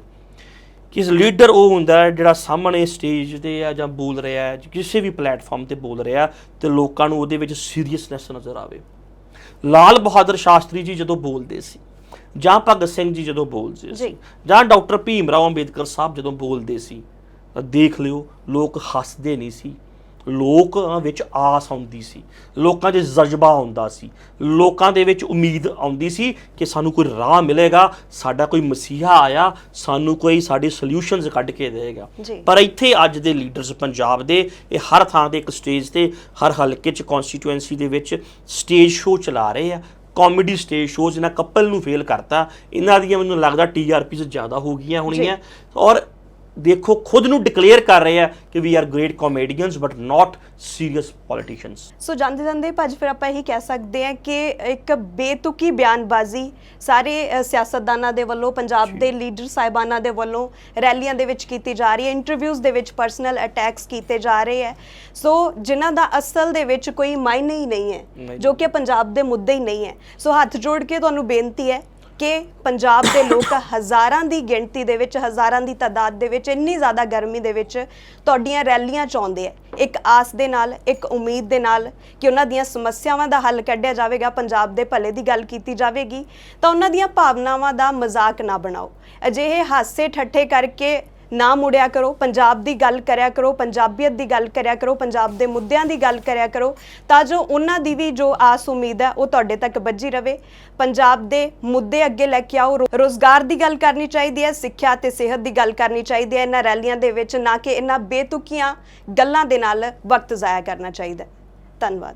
ਕਿ ਲੀਡਰ ਉਹ ਹੁੰਦਾ ਹੈ ਜਿਹੜਾ ਸਾਹਮਣੇ ਸਟੇਜ ਤੇ ਆ ਜਾਂ ਬੋਲ ਰਿਹਾ ਹੈ ਕਿਸੇ ਵੀ ਪਲੇਟਫਾਰਮ ਤੇ ਬੋਲ ਰਿਹਾ ਤੇ ਲੋਕਾਂ ਨੂੰ ਉਹਦੇ ਵਿੱਚ ਸੀਰੀਅਸਨੈਸ ਨਜ਼ਰ ਆਵੇ। ਲਾਲ ਬਹਾਦਰ ਸ਼ਾਸਤਰੀ ਜੀ ਜਦੋਂ ਬੋਲਦੇ ਸੀ ਜਾਂ ਭਗਤ ਸਿੰਘ ਜੀ ਜਦੋਂ ਬੋਲਦੇ ਸੀ ਜੀ। ਡਾਕਟਰ ਭੀਮ ਰਾਓ ਅੰਬੇਦਕਰ ਸਾਹਿਬ ਜਦੋਂ ਬੋਲਦੇ ਸੀ ਦੇਖ ਲਿਓ ਲੋਕ ਹੱਸਦੇ ਨਹੀਂ ਸੀ। ਲੋਕਾਂ ਵਿੱਚ ਆਸ ਆਉਂਦੀ ਸੀ ਲੋਕਾਂ 'ਚ ਜਜ਼ਬਾ ਆਉਂਦਾ ਸੀ ਲੋਕਾਂ ਦੇ ਵਿੱਚ ਉਮੀਦ ਆਉਂਦੀ ਸੀ ਕਿ ਸਾਨੂੰ ਕੋਈ ਰਾਹ ਮਿਲੇਗਾ ਸਾਡਾ ਕੋਈ ਮਸੀਹਾ ਆਇਆ ਸਾਨੂੰ ਕੋਈ ਸਾਡੇ ਸੋਲੂਸ਼ਨਸ ਕੱਢ ਕੇ ਦੇਵੇਗਾ। ਪਰ ਇੱਥੇ ਅੱਜ ਦੇ ਲੀਡਰਸ ਪੰਜਾਬ ਦੇ ਇਹ ਹਰ ਥਾਂ ਤੇ ਇੱਕ ਸਟੇਜ ਤੇ ਹਰ ਹਲਕੇ 'ਚ ਕਨਸਟੀਟੂਐਂਸੀ ਦੇ ਵਿੱਚ ਸਟੇਜ ਸ਼ੋਅ ਚਲਾ ਰਹੇ ਆ। ਕਾਮੇਡੀ ਸਟੇਜ ਸ਼ੋਅ ਜਿਨ੍ਹਾਂ ਕਪਲ ਨੂੰ ਫੇਲ ਕਰਤਾ। ਇਹਨਾਂ ਦੀਆਂ ਮੈਨੂੰ ਲੱਗਦਾ ਟੀਆਰਪੀਸ ਜ਼ਿਆਦਾ ਹੋ ਗਈਆਂ ਹੋਣੀਆਂ। ਔਰ ਦੇਖੋ ਖੁਦ ਨੂੰ ਡਿਕਲੇਅਰ ਕਰ ਰਹੇ ਆ ਕਿ we are great comedians but not serious politicians so ਜਾਂਦੇ ਜਾਂਦੇ ਭੱਜ ਫਿਰ ਆਪਾਂ ਇਹੀ ਕਹਿ ਸਕਦੇ ਹਾਂ ਕਿ ਇੱਕ ਬੇਤੁਕੀ ਬਿਆਨਬਾਜ਼ੀ ਸਾਰੇ ਅ, ਸਿਆਸਤਦਾਨਾਂ ਦੇ ਵੱਲੋਂ ਪੰਜਾਬ ਦੇ ਲੀਡਰ ਸਾਹਿਬਾਨਾਂ ਦੇ ਵੱਲੋਂ ਰੈਲੀਆਂ ਦੇ ਵਿੱਚ ਕੀਤੀ ਜਾ ਰਹੀ ਹੈ ਇੰਟਰਵਿਊਜ਼ ਦੇ ਵਿੱਚ ਪਰਸਨਲ ਅਟੈਕਸ ਕੀਤੇ ਜਾ ਰਹੇ ਹੈ। ਸੋ ਜਿਨ੍ਹਾਂ ਦਾ ਅਸਲ ਦੇ ਵਿੱਚ ਕੋਈ ਮਾਇਨੇ ਹੀ ਨਹੀਂ ਹੈ ਨਹੀਂ। ਜੋ ਕਿ ਪੰਜਾਬ ਦੇ ਮੁੱਦੇ ਹੀ ਨਹੀਂ ਹੈ। ਸੋ ਹੱਥ ਜੋੜ ਕੇ ਤੁਹਾਨੂੰ ਬੇਨਤੀ ਹੈ ਕਿ ਪੰਜਾਬ ਦੇ ਲੋਕ ਹਜ਼ਾਰਾਂ ਦੀ ਗਿਣਤੀ ਦੇ ਵਿੱਚ, ਹਜ਼ਾਰਾਂ ਦੀ ਤਾਦਾਦ ਦੇ ਵਿੱਚ, ਇੰਨੀ ਜ਼ਿਆਦਾ ਗਰਮੀ ਦੇ ਵਿੱਚ ਤੁਹਾਡੀਆਂ ਰੈਲੀਆਂ ਚਾਹੁੰਦੇ ਆ। ਇੱਕ ਆਸ ਦੇ ਨਾਲ, ਇੱਕ ਉਮੀਦ ਦੇ ਨਾਲ ਕਿ ਉਹਨਾਂ ਦੀਆਂ ਸਮੱਸਿਆਵਾਂ ਦਾ ਹੱਲ ਕੱਢਿਆ ਜਾਵੇਗਾ, ਪੰਜਾਬ ਦੇ ਭਲੇ ਦੀ ਗੱਲ ਕੀਤੀ ਜਾਵੇਗੀ, ਤਾਂ ਉਹਨਾਂ ਦੀਆਂ ਭਾਵਨਾਵਾਂ ਦਾ ਮਜ਼ਾਕ ਨਾ ਬਣਾਓ। ਅਜਿਹੇ ਹਾਸੇ ਠੱਠੇ ਕਰਕੇ ਨਾ ਮੁੜਿਆ ਕਰੋ, ਪੰਜਾਬ ਦੀ ਗੱਲ ਕਰਿਆ ਕਰੋ, ਪੰਜਾਬੀਅਤ ਦੀ ਗੱਲ ਕਰਿਆ ਕਰੋ, ਪੰਜਾਬ ਦੇ ਮੁੱਦਿਆਂ ਦੀ ਗੱਲ ਕਰਿਆ ਕਰੋ, ਤਾਂ ਜੋ ਉਹਨਾਂ ਦੀ ਵੀ ਜੋ ਆਸ ਉਮੀਦ ਹੈ, ਉਹ ਤੁਹਾਡੇ ਤੱਕ ਵੱਜੀ ਰਵੇ। ਪੰਜਾਬ ਦੇ ਮੁੱਦੇ ਅੱਗੇ ਲੈ ਕੇ ਆਓ, ਰੋ- ਰੋਜ਼ਗਾਰ ਦੀ ਗੱਲ ਕਰਨੀ ਚਾਹੀਦੀ ਹੈ, ਸਿੱਖਿਆ ਤੇ ਸਿਹਤ ਦੀ ਗੱਲ ਕਰਨੀ ਚਾਹੀਦੀ ਹੈ। ਇਹਨਾਂ ਰੈਲੀਆਂ ਦੇ ਵਿੱਚ ਨਾ ਕਿ ਇਹਨਾਂ ਬੇਤੁਕੀਆਂ ਗੱਲਾਂ ਦੇ ਨਾਲ ਵਕਤ ਜ਼ਾਇਆ ਕਰਨਾ ਚਾਹੀਦਾ ਧੰਨਵਾਦ।